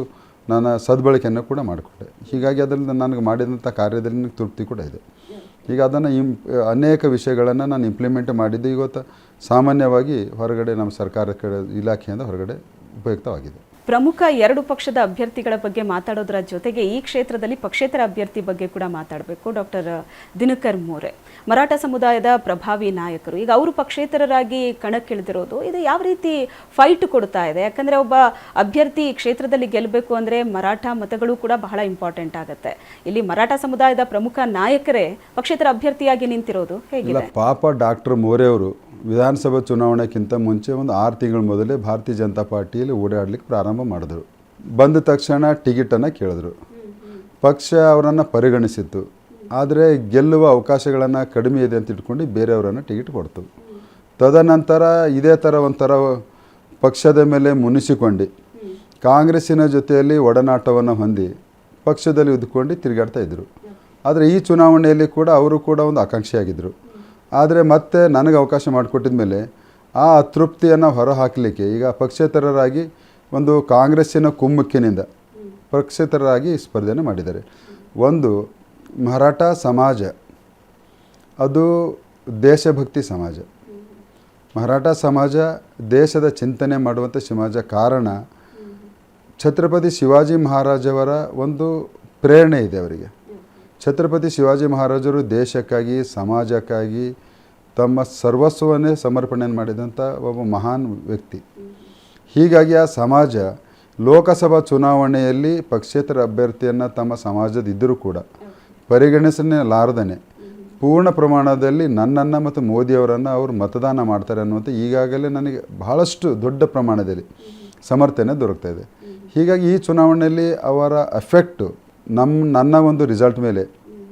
ನನ್ನ ಸದ್ಬಳಕೆಯನ್ನು ಕೂಡ ಮಾಡಿಕೊಟ್ಟೆ. ಹೀಗಾಗಿ ಅದರಲ್ಲಿ ನನಗೆ ಮಾಡಿದಂಥ ಕಾರ್ಯದಲ್ಲಿ ನನಗೆ ತೃಪ್ತಿ ಕೂಡ ಇದೆ. ಈಗ ಅದನ್ನು ಇಂ, ಅನೇಕ ವಿಷಯಗಳನ್ನು ನಾನು ಇಂಪ್ಲಿಮೆಂಟ್ ಮಾಡಿದ್ದು, ಇವತ್ತು ಸಾಮಾನ್ಯವಾಗಿ ಹೊರಗಡೆ ನಮ್ಮ ಸರ್ಕಾರ ಇಲಾಖೆಯಿಂದ ಹೊರಗಡೆ ಉಪಯುಕ್ತವಾಗಿದೆ. ಪ್ರಮುಖ ಎರಡು ಪಕ್ಷದ ಅಭ್ಯರ್ಥಿಗಳ ಬಗ್ಗೆ ಮಾತಾಡೋದ್ರ ಜೊತೆಗೆ ಈ ಕ್ಷೇತ್ರದಲ್ಲಿ ಪಕ್ಷೇತರ ಅಭ್ಯರ್ಥಿ ಬಗ್ಗೆ ಕೂಡ ಮಾತಾಡಬೇಕು. ಡಾಕ್ಟರ್ ದಿನಕರ್ ಮೋರೆ. ಮರಾಠ ಸಮುದಾಯದ ಪ್ರಭಾವಿ ನಾಯಕರು. ಈಗ ಅವರು ಪಕ್ಷೇತರರಾಗಿ ಕಣಕ್ಕಿಳಿದಿರೋದು, ಇದು ಯಾವ ರೀತಿ ಫೈಟ್ ಕೊಡ್ತಾ ಇದೆ? ಯಾಕಂದ್ರೆ ಒಬ್ಬ ಅಭ್ಯರ್ಥಿ ಈ ಕ್ಷೇತ್ರದಲ್ಲಿ ಗೆಲ್ಲಬೇಕು ಅಂದ್ರೆ ಮರಾಠ ಮತಗಳು ಕೂಡ ಬಹಳ ಇಂಪಾರ್ಟೆಂಟ್ ಆಗುತ್ತೆ. ಇಲ್ಲಿ ಮರಾಠ ಸಮುದಾಯದ ಪ್ರಮುಖ ನಾಯಕರೇ ಪಕ್ಷೇತರ ಅಭ್ಯರ್ಥಿಯಾಗಿ ನಿಂತಿರೋದು ಹೇಗಿಲ್ಲ ಪಾಪ ಡಾಕ್ಟರ್ ಮೋರೆಯವರು ವಿಧಾನಸಭಾ ಚುನಾವಣೆಗಿಂತ ಮುಂಚೆ ಒಂದು ಆರು ತಿಂಗಳ ಮೊದಲೇ ಭಾರತೀಯ ಜನತಾ ಪಾರ್ಟಿಯಲ್ಲಿ ಓಡಾಡಲಿಕ್ಕೆ ಪ್ರಾರಂಭ ಮಾಡಿದ್ರು. ಬಂದ ತಕ್ಷಣ ಟಿಕೆಟನ್ನು ಕೇಳಿದ್ರು. ಪಕ್ಷ ಅವರನ್ನು ಪರಿಗಣಿಸಿತ್ತು. ಆದರೆ ಗೆಲ್ಲುವ ಅವಕಾಶಗಳನ್ನು ಕಡಿಮೆ ಇದೆ ಅಂತ ಇಟ್ಕೊಂಡು ಬೇರೆಯವರನ್ನು ಟಿಕೆಟ್ ಕೊಡ್ತು. ತದನಂತರ ಇದೇ ಥರ ಒಂಥರ ಪಕ್ಷದ ಮೇಲೆ ಮುನಿಸಿಕೊಂಡು. ಕಾಂಗ್ರೆಸ್ಸಿನ ಜೊತೆಯಲ್ಲಿ ಒಡನಾಟವನ್ನು ಹೊಂದಿ ಪಕ್ಷದಲ್ಲಿ ಉದ್ಕೊಂಡು ತಿರುಗಾಡ್ತಾ ಇದ್ದರು ಆದರೆ ಈ ಚುನಾವಣೆಯಲ್ಲಿ ಕೂಡ ಅವರು ಕೂಡ ಒಂದು ಆಕಾಂಕ್ಷಿಯಾಗಿದ್ದರು ಆದರೆ ಮತ್ತೆ ನನಗೆ ಅವಕಾಶ ಮಾಡಿಕೊಟ್ಟಿದ ಮೇಲೆ ಆ ಅತೃಪ್ತಿಯನ್ನು ಹೊರಹಾಕಲಿಕ್ಕೆ ಈಗ ಪಕ್ಷೇತರರಾಗಿ ಒಂದು ಕಾಂಗ್ರೆಸ್ಸಿನ ಕುಮ್ಮಕ್ಕಿನಿಂದ ಪಕ್ಷೇತರರಾಗಿ ಸ್ಪರ್ಧೆಯನ್ನು ಮಾಡಿದ್ದಾರೆ. ಒಂದು ಮರಾಠ ಸಮಾಜ, ಅದು ದೇಶಭಕ್ತಿ ಸಮಾಜ. ಮರಾಠ ಸಮಾಜ ದೇಶದ ಚಿಂತನೆ ಮಾಡುವಂಥ ಸಮಾಜ ಕಾರಣ ಛತ್ರಪತಿ ಶಿವಾಜಿ ಮಹಾರಾಜವರ ಒಂದು ಪ್ರೇರಣೆ ಇದೆ ಅವರಿಗೆ. ಛತ್ರಪತಿ ಶಿವಾಜಿ ಮಹಾರಾಜರು ದೇಶಕ್ಕಾಗಿ, ಸಮಾಜಕ್ಕಾಗಿ ತಮ್ಮ ಸರ್ವಸ್ವವನ್ನೇ ಸಮರ್ಪಣೆ ಮಾಡಿದಂಥ ಒಬ್ಬ ಮಹಾನ್ ವ್ಯಕ್ತಿ. ಹೀಗಾಗಿ ಆ ಸಮಾಜ ಲೋಕಸಭಾ ಚುನಾವಣೆಯಲ್ಲಿ ಪಕ್ಷೇತರ ಅಭ್ಯರ್ಥಿಯನ್ನು ತಮ್ಮ ಸಮಾಜದ ಇದ್ದರೂ ಕೂಡ ಪರಿಗಣಿಸಲಾರದೇ ಪೂರ್ಣ ಪ್ರಮಾಣದಲ್ಲಿ ನನ್ನನ್ನು ಮತ್ತು ಮೋದಿಯವರನ್ನು ಅವರು ಮತದಾನ ಮಾಡ್ತಾರೆ ಅನ್ನುವಂಥ ಈಗಾಗಲೇ ನನಗೆ ಬಹಳಷ್ಟು ದೊಡ್ಡ ಪ್ರಮಾಣದಲ್ಲಿ ಸಮರ್ಥನೆ ದೊರಕ್ತಾ ಇದೆ. ಹೀಗಾಗಿ ಈ ಚುನಾವಣೆಯಲ್ಲಿ ಅವರ ಎಫೆಕ್ಟು ನಮ್ಮ ನನ್ನ ಒಂದು ರಿಸಲ್ಟ್ ಮೇಲೆ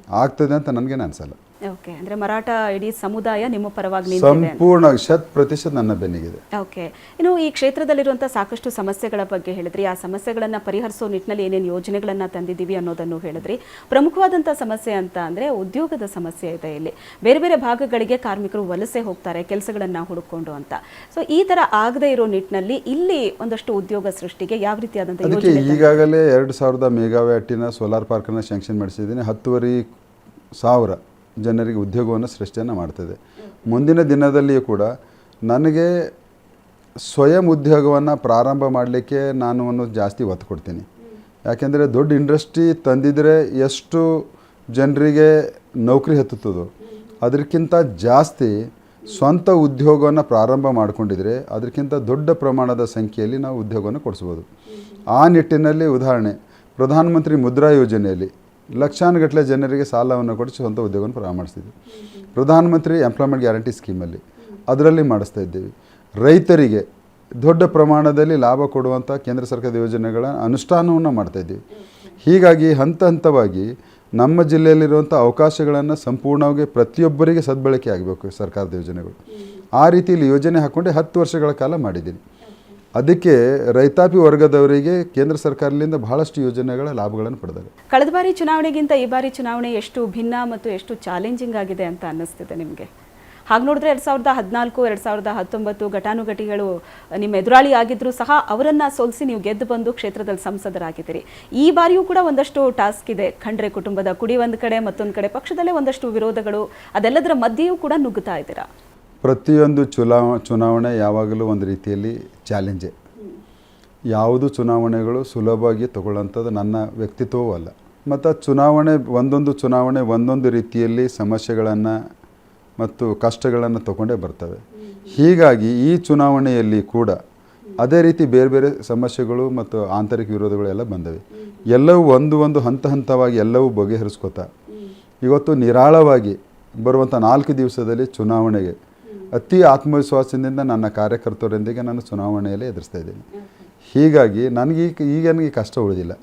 ಆಗ್ತದೆ ಅಂತ ನನಗೇನು ಅನಿಸಲ್ಲ. ಓಕೆ ಅಂದ್ರೆ ಮರಾಠ ಇಡೀ ಸಮುದಾಯ ನಿಮ್ಮ ಪರವಾಗಿ ನಿಂತಿದೆ ಸಂಪೂರ್ಣ ಶತ್ ಪ್ರತಿಶತ ನನ್ನ ಬೆನ್ನಿಗಿದೆ. ಓಕೆ ಇನ್ನು ಈ ಕ್ಷೇತ್ರದಲ್ಲಿರುವಂತಹ ಸಾಕಷ್ಟು ಸಮಸ್ಯೆಗಳ ಬಗ್ಗೆ ಹೇಳಿದ್ರಿ. ಆ ಸಮಸ್ಯೆಗಳನ್ನ ಪರಿಹರಿಸೋ ನಿಟ್ಟಿನಲ್ಲಿ ಏನೇನು ಯೋಜನೆಗಳನ್ನ ತಂದಿದ್ದೀವಿ ಅನ್ನೋದನ್ನು ಹೇಳಿದ್ರಿ. ಪ್ರಮುಖವಾದಂತಹ ಸಮಸ್ಯೆ ಅಂತ ಅಂದ್ರೆ ಉದ್ಯೋಗದ ಸಮಸ್ಯೆ ಇದೆ ಇಲ್ಲಿ. ಬೇರೆ ಬೇರೆ ಭಾಗಗಳಿಗೆ ಕಾರ್ಮಿಕರು ವಲಸೆ ಹೋಗ್ತಾರೆ ಕೆಲಸಗಳನ್ನ ಹುಡುಕೊಂಡು ಅಂತ. ಸೊ ಈ ತರ ಆಗದೇ ಇರೋ ನಿಟ್ಟಿನಲ್ಲಿ ಇಲ್ಲಿ ಒಂದಷ್ಟು ಉದ್ಯೋಗ ಸೃಷ್ಟಿಗೆ ಯಾವ ರೀತಿಯಾದಂಥ ಅದಕ್ಕೆ ಯೋಜನೆ ಈಗಾಗಲೇ ಎರಡು ಸಾವಿರದ ಮೆಗಾವ್ಯಾಟಿನ ಸೋಲಾರ್ ಪಾರ್ಕನ್ನು ಸ್ಯಾಂಕ್ಷನ್ ಮಾಡಿಸಿದ್ದೀನಿ. ಹತ್ತುವರೆ ಸಾವಿರ ಜನರಿಗೆ ಉದ್ಯೋಗವನ್ನು ಸೃಷ್ಟಿಯನ್ನು ಮಾಡ್ತದೆ. ಮುಂದಿನ ದಿನದಲ್ಲಿಯೂ ಕೂಡ ನನಗೆ ಸ್ವಯಂ ಉದ್ಯೋಗವನ್ನು ಪ್ರಾರಂಭ ಮಾಡಲಿಕ್ಕೆ ನಾನು ಒಂದು ಜಾಸ್ತಿ ಒತ್ತು ಕೊಡ್ತೀನಿ. ಯಾಕೆಂದರೆ ದೊಡ್ಡ ಇಂಡಸ್ಟ್ರಿ ತಂದಿದ್ರೆ ಎಷ್ಟು ಜನರಿಗೆ ನೌಕರಿ ಹತ್ತುತ್ತದೋ ಅದಕ್ಕಿಂತ ಜಾಸ್ತಿ ಸ್ವಂತ ಉದ್ಯೋಗವನ್ನು ಪ್ರಾರಂಭ ಮಾಡಿಕೊಂಡಿದ್ರೆ ಅದಕ್ಕಿಂತ ದೊಡ್ಡ ಪ್ರಮಾಣದ ಸಂಖ್ಯೆಯಲ್ಲಿ ನಾವು ಉದ್ಯೋಗವನ್ನು ಕೊಡಿಸ್ಬೋದು. ಆ ನಿಟ್ಟಿನಲ್ಲಿ ಉದಾಹರಣೆ, ಪ್ರಧಾನಮಂತ್ರಿ ಮುದ್ರಾ ಯೋಜನೆಯಲ್ಲಿ ಲಕ್ಷಾನುಗಟ್ಟಲೆ ಜನರಿಗೆ ಸಾಲವನ್ನು ಕೊಡಿಸಿ ಸ್ವಂತ ಉದ್ಯೋಗವನ್ನು ಪ್ರಾರಂಭ ಮಾಡಿಸ್ತಿದ್ವಿ ಪ್ರಧಾನಮಂತ್ರಿ ಎಂಪ್ಲಾಯ್ಮೆಂಟ್ ಗ್ಯಾರಂಟಿ ಸ್ಕೀಮಲ್ಲಿ ಅದರಲ್ಲಿ ಮಾಡಿಸ್ತಾ ಇದ್ದೀವಿ. ರೈತರಿಗೆ ದೊಡ್ಡ ಪ್ರಮಾಣದಲ್ಲಿ ಲಾಭ ಕೊಡುವಂಥ ಕೇಂದ್ರ ಸರ್ಕಾರದ ಯೋಜನೆಗಳ ಅನುಷ್ಠಾನವನ್ನು ಮಾಡ್ತಾ ಇದ್ದೀವಿ. ಹೀಗಾಗಿ ಹಂತ ಹಂತವಾಗಿ ನಮ್ಮ ಜಿಲ್ಲೆಯಲ್ಲಿರುವಂಥ ಅವಕಾಶಗಳನ್ನು ಸಂಪೂರ್ಣವಾಗಿ ಪ್ರತಿಯೊಬ್ಬರಿಗೆ ಸದ್ಬಳಕೆ ಆಗಬೇಕು ಸರ್ಕಾರದ ಯೋಜನೆಗಳು. ಆ ರೀತಿಯಲ್ಲಿ ಯೋಜನೆ ಹಾಕ್ಕೊಂಡು ಹತ್ತು ವರ್ಷಗಳ ಕಾಲ ಮಾಡಿದ್ದೀನಿ. ಅದಕ್ಕೆ ರೈತಾಪಿ ವರ್ಗದವರಿಗೆ ಕೇಂದ್ರ ಸರ್ಕಾರದಿಂದ ಬಹಳಷ್ಟು ಯೋಜನೆಗಳ ಲಾಭಗಳನ್ನು ಪಡೆದಾರೆ ಕಳೆದ ಬಾರಿ ಚುನಾವಣೆಗಿಂತ ಈ ಬಾರಿ ಚುನಾವಣೆ ಎಷ್ಟು ಭಿನ್ನ ಮತ್ತು ಎಷ್ಟು ಚಾಲೆಂಜಿಂಗ್ ಆಗಿದೆ ಅಂತ ಅನ್ನಿಸ್ತಿದೆ ನಿಮಗೆ? ಹಾಗೆ ನೋಡಿದ್ರೆ ಎರಡು ಸಾವಿರದ ಹದಿನಾಲ್ಕು ಎರಡು ಸಾವಿರದ ಹತ್ತೊಂಬತ್ತು ಘಟಾನುಘಟಿಗಳು ನಿಮ್ಮ ಎದುರಾಳಿ ಆಗಿದ್ರೂ ಸಹ ಅವರನ್ನ ಸೋಲಿಸಿ ನೀವು ಗೆದ್ದು ಬಂದು ಕ್ಷೇತ್ರದಲ್ಲಿ ಸಂಸದರಾಗಿದ್ದೀರಿ. ಈ ಬಾರಿಯೂ ಕೂಡ ಒಂದಷ್ಟು ಟಾಸ್ಕ್ ಇದೆ. ಖಂಡ್ರೆ ಕುಟುಂಬದ ಕುಡಿ ಒಂದು ಕಡೆ ಮತ್ತೊಂದು ಕಡೆ ಪಕ್ಷದಲ್ಲೇ ಒಂದಷ್ಟು ವಿರೋಧಗಳು ಅದೆಲ್ಲದರ ಮಧ್ಯೆಯೂ ಕೂಡ ನುಗ್ಗುತ್ತಾ ಇದ್ದೀರಾ? ಪ್ರತಿಯೊಂದು ಚುನಾವ ಚುನಾವಣೆ ಯಾವಾಗಲೂ ಒಂದು ರೀತಿಯಲ್ಲಿ ಚಾಲೆಂಜೇ. ಯಾವುದು ಚುನಾವಣೆಗಳು ಸುಲಭವಾಗಿ ತಗೊಳ್ಳೋಂಥದ್ದು ನನ್ನ ವ್ಯಕ್ತಿತ್ವವೂ ಅಲ್ಲ. ಮತ್ತು ಚುನಾವಣೆ, ಒಂದೊಂದು ಚುನಾವಣೆ ಒಂದೊಂದು ರೀತಿಯಲ್ಲಿ ಸಮಸ್ಯೆಗಳನ್ನು ಮತ್ತು ಕಷ್ಟಗಳನ್ನು ತಗೊಂಡೇ ಬರ್ತವೆ. ಹೀಗಾಗಿ ಈ ಚುನಾವಣೆಯಲ್ಲಿ ಕೂಡ ಅದೇ ರೀತಿ ಬೇರೆ ಬೇರೆ ಸಮಸ್ಯೆಗಳು ಮತ್ತು ಆಂತರಿಕ ವಿರೋಧಗಳು ಎಲ್ಲ ಬಂದವೆ. ಎಲ್ಲವೂ ಒಂದು ಒಂದು ಹಂತ ಹಂತವಾಗಿ ಎಲ್ಲವೂ ಬಗೆಹರಿಸ್ಕೊತಾ. ಇವತ್ತು ನಿರಾಳವಾಗಿ ಬರುವಂಥ ನಾಲ್ಕು ದಿವಸದಲ್ಲಿ ಚುನಾವಣೆಗೆ ಅತಿ ಆತ್ಮವಿಶ್ವಾಸದಿಂದ ನನ್ನ ಕಾರ್ಯಕರ್ತರೊಂದಿಗೆ ನಾನು ಚುನಾವಣೆಯಲ್ಲಿ ಎದುರಿಸ್ತಾ ಇದ್ದೀನಿ. ಹೀಗಾಗಿ ನನಗೆ ಈಗ ನನಗೆ ಕಷ್ಟ ಉಳಿದಿಲ್ಲ.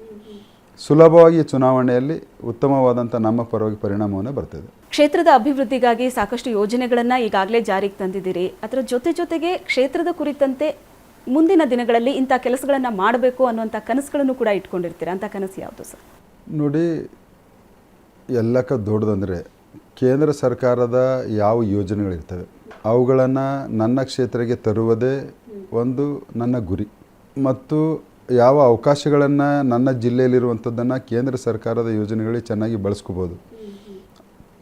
ಸುಲಭವಾಗಿ ಚುನಾವಣೆಯಲ್ಲಿ ಉತ್ತಮವಾದಂಥ ನಮ್ಮ ಪರವಾಗಿ ಪರಿಣಾಮವನ್ನು ಬರ್ತದೆ. ಕ್ಷೇತ್ರದ ಅಭಿವೃದ್ಧಿಗಾಗಿ ಸಾಕಷ್ಟು ಯೋಜನೆಗಳನ್ನು ಈಗಾಗಲೇ ಜಾರಿಗೆ ತಂದಿದ್ದೀರಿ. ಅದರ ಜೊತೆ ಜೊತೆಗೆ ಕ್ಷೇತ್ರದ ಕುರಿತಂತೆ ಮುಂದಿನ ದಿನಗಳಲ್ಲಿ ಇಂಥ ಕೆಲಸಗಳನ್ನು ಮಾಡಬೇಕು ಅನ್ನುವಂಥ ಕನಸುಗಳನ್ನು ಕೂಡ ಇಟ್ಕೊಂಡಿರ್ತೀರಾ? ಅಂತ ಕನಸು ಯಾವುದು ಸರ್? ನೋಡಿ ಎಲ್ಲಕ್ಕ ದೊಡ್ಡದಂದರೆ ಕೇಂದ್ರ ಸರ್ಕಾರದ ಯಾವ ಯೋಜನೆಗಳಿರ್ತವೆ? ಅವುಗಳನ್ನು ನನ್ನ ಕ್ಷೇತ್ರಕ್ಕೆ ತರುವುದೇ ಒಂದು ನನ್ನ ಗುರಿ. ಮತ್ತು ಯಾವ ಅವಕಾಶಗಳನ್ನು ನನ್ನ ಜಿಲ್ಲೆಯಲ್ಲಿರುವಂಥದ್ದನ್ನು ಕೇಂದ್ರ ಸರ್ಕಾರದ ಯೋಜನೆಗಳಿಗೆ ಚೆನ್ನಾಗಿ ಬಳಸ್ಕೋಬೋದು.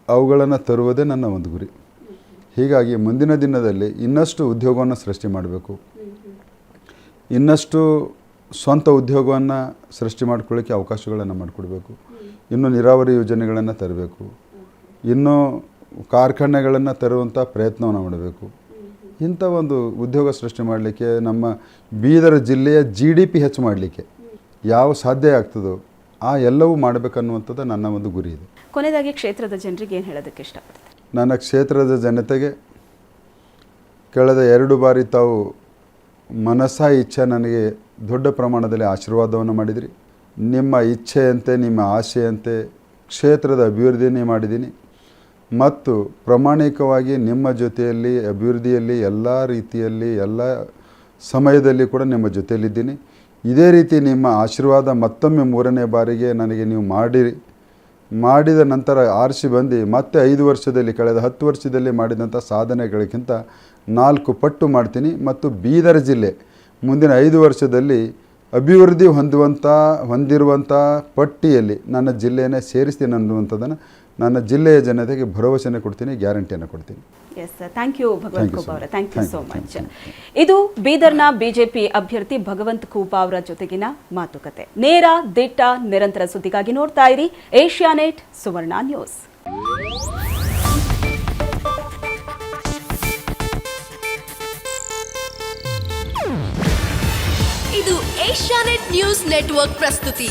ಅವುಗಳನ್ನು ತರುವುದೇ ನನ್ನ ಒಂದು ಗುರಿ. ಹೀಗಾಗಿ ಮುಂದಿನ ದಿನದಲ್ಲಿ ಇನ್ನಷ್ಟು ಉದ್ಯೋಗವನ್ನು ಸೃಷ್ಟಿ ಮಾಡಬೇಕು. ಇನ್ನಷ್ಟು ಸ್ವಂತ ಉದ್ಯೋಗವನ್ನು ಸೃಷ್ಟಿ ಮಾಡ್ಕೊಳ್ಳಿಕ್ಕೆ ಅವಕಾಶಗಳನ್ನು ಮಾಡಿಕೊಡ್ಬೇಕು. ಇನ್ನು ನೀರಾವರಿ ಯೋಜನೆಗಳನ್ನು ತರಬೇಕು. ಇನ್ನು ಕಾರ್ಖಾನೆಗಳನ್ನು ತರುವಂಥ ಪ್ರಯತ್ನವನ್ನು ಮಾಡಬೇಕು. ಇಂಥ ಒಂದು ಉದ್ಯೋಗ ಸೃಷ್ಟಿ ಮಾಡಲಿಕ್ಕೆ ನಮ್ಮ ಬೀದರ್ ಜಿಲ್ಲೆಯ ಜಿ ಡಿ ಪಿ ಹೆಚ್ಚು ಮಾಡಲಿಕ್ಕೆ ಯಾವ ಸಾಧ್ಯ ಆಗ್ತದೋ ಆ ಎಲ್ಲವೂ ಮಾಡಬೇಕನ್ನುವಂಥದ್ದು ನನ್ನ ಒಂದು ಗುರಿ ಇದೆ. ಕೊನೆಯದಾಗಿ ಕ್ಷೇತ್ರದ ಜನರಿಗೆ ಏನು ಹೇಳೋದಕ್ಕೆ ಇಷ್ಟಪಡ್ತೀನಿ ನನ್ನ ಕ್ಷೇತ್ರದ ಜನತೆಗೆ ಕಳೆದ ಎರಡು ಬಾರಿ ತಾವು ಮನಸ್ಸ ಇಚ್ಛೆ ನನಗೆ ದೊಡ್ಡ ಪ್ರಮಾಣದಲ್ಲಿ ಆಶೀರ್ವಾದವನ್ನು ಮಾಡಿದಿರಿ. ನಿಮ್ಮ ಇಚ್ಛೆಯಂತೆ ನಿಮ್ಮ ಆಸೆಯಂತೆ ಕ್ಷೇತ್ರದ ಅಭಿವೃದ್ಧಿಯನ್ನೇ ಮಾಡಿದ್ದೀನಿ. ಮತ್ತು ಪ್ರಾಮಾಣಿಕವಾಗಿ ನಿಮ್ಮ ಜೊತೆಯಲ್ಲಿ, ಅಭಿವೃದ್ಧಿಯಲ್ಲಿ, ಎಲ್ಲ ರೀತಿಯಲ್ಲಿ, ಎಲ್ಲ ಸಮಯದಲ್ಲಿ ಕೂಡ ನಿಮ್ಮ ಜೊತೆಯಲ್ಲಿದ್ದೀನಿ. ಇದೇ ರೀತಿ ನಿಮ್ಮ ಆಶೀರ್ವಾದ ಮತ್ತೊಮ್ಮೆ ಮೂರನೇ ಬಾರಿಗೆ ನನಗೆ ನೀವು ಮಾಡಿರಿ. ಮಾಡಿದ ನಂತರ ಆರಿಸಿ ಬಂದು, ಮತ್ತೆ ಐದು ವರ್ಷದಲ್ಲಿ, ಕಳೆದ ಹತ್ತು ವರ್ಷದಲ್ಲಿ ಮಾಡಿದಂಥ ಸಾಧನೆಗಳಿಗಿಂತ ನಾಲ್ಕು ಪಟ್ಟು ಮಾಡ್ತೀನಿ. ಮತ್ತು ಬೀದರ್ ಜಿಲ್ಲೆ, ಮುಂದಿನ ಐದು ವರ್ಷದಲ್ಲಿ ಅಭಿವೃದ್ಧಿ ಹೊಂದುವಂಥ, ಹೊಂದಿರುವಂಥ ಪಟ್ಟಿಯಲ್ಲಿ ನನ್ನ ಜಿಲ್ಲೆಯನ್ನೇ ಸೇರಿಸ್ತೀನಿ ಅನ್ನುವಂಥದ್ದನ್ನು ನನ್ನ ಜಿಲ್ಲೆಯ ಜನತೆಗೆ ಭರವಸೆಯನ್ನು ಕೊಡ್ತೀನಿ ಗ್ಯಾರಂಟಿಯನ್ನು ಕೊಡ್ತೀನಿ. S thank you Bhagwanth Khuba ಅವರ. ಅವರೇ ಥ್ಯಾಂಕ್ ಯು ಸೋ ಮಚ್ ಇದು ಬೀದರ್ನ ಬಿಜೆಪಿ ಅಭ್ಯರ್ಥಿ ಭಗವಂತ್ ಕೂಬಾ ಅವರ ಜೊತೆಗಿನ ಮಾತುಕತೆ. ನೇರ ದಿಟ್ಟ ನಿರಂತರ ಸುದ್ದಿಗಾಗಿ ನೋಡ್ತಾ ಇರಿ ಏಷ್ಯಾನೆಟ್ ಸುವರ್ಣ ನ್ಯೂಸ್. ಇದು ಏಷ್ಯಾನೆಟ್ ನ್ಯೂಸ್ ನೆಟ್ವರ್ಕ್ ಪ್ರಸ್ತುತಿ.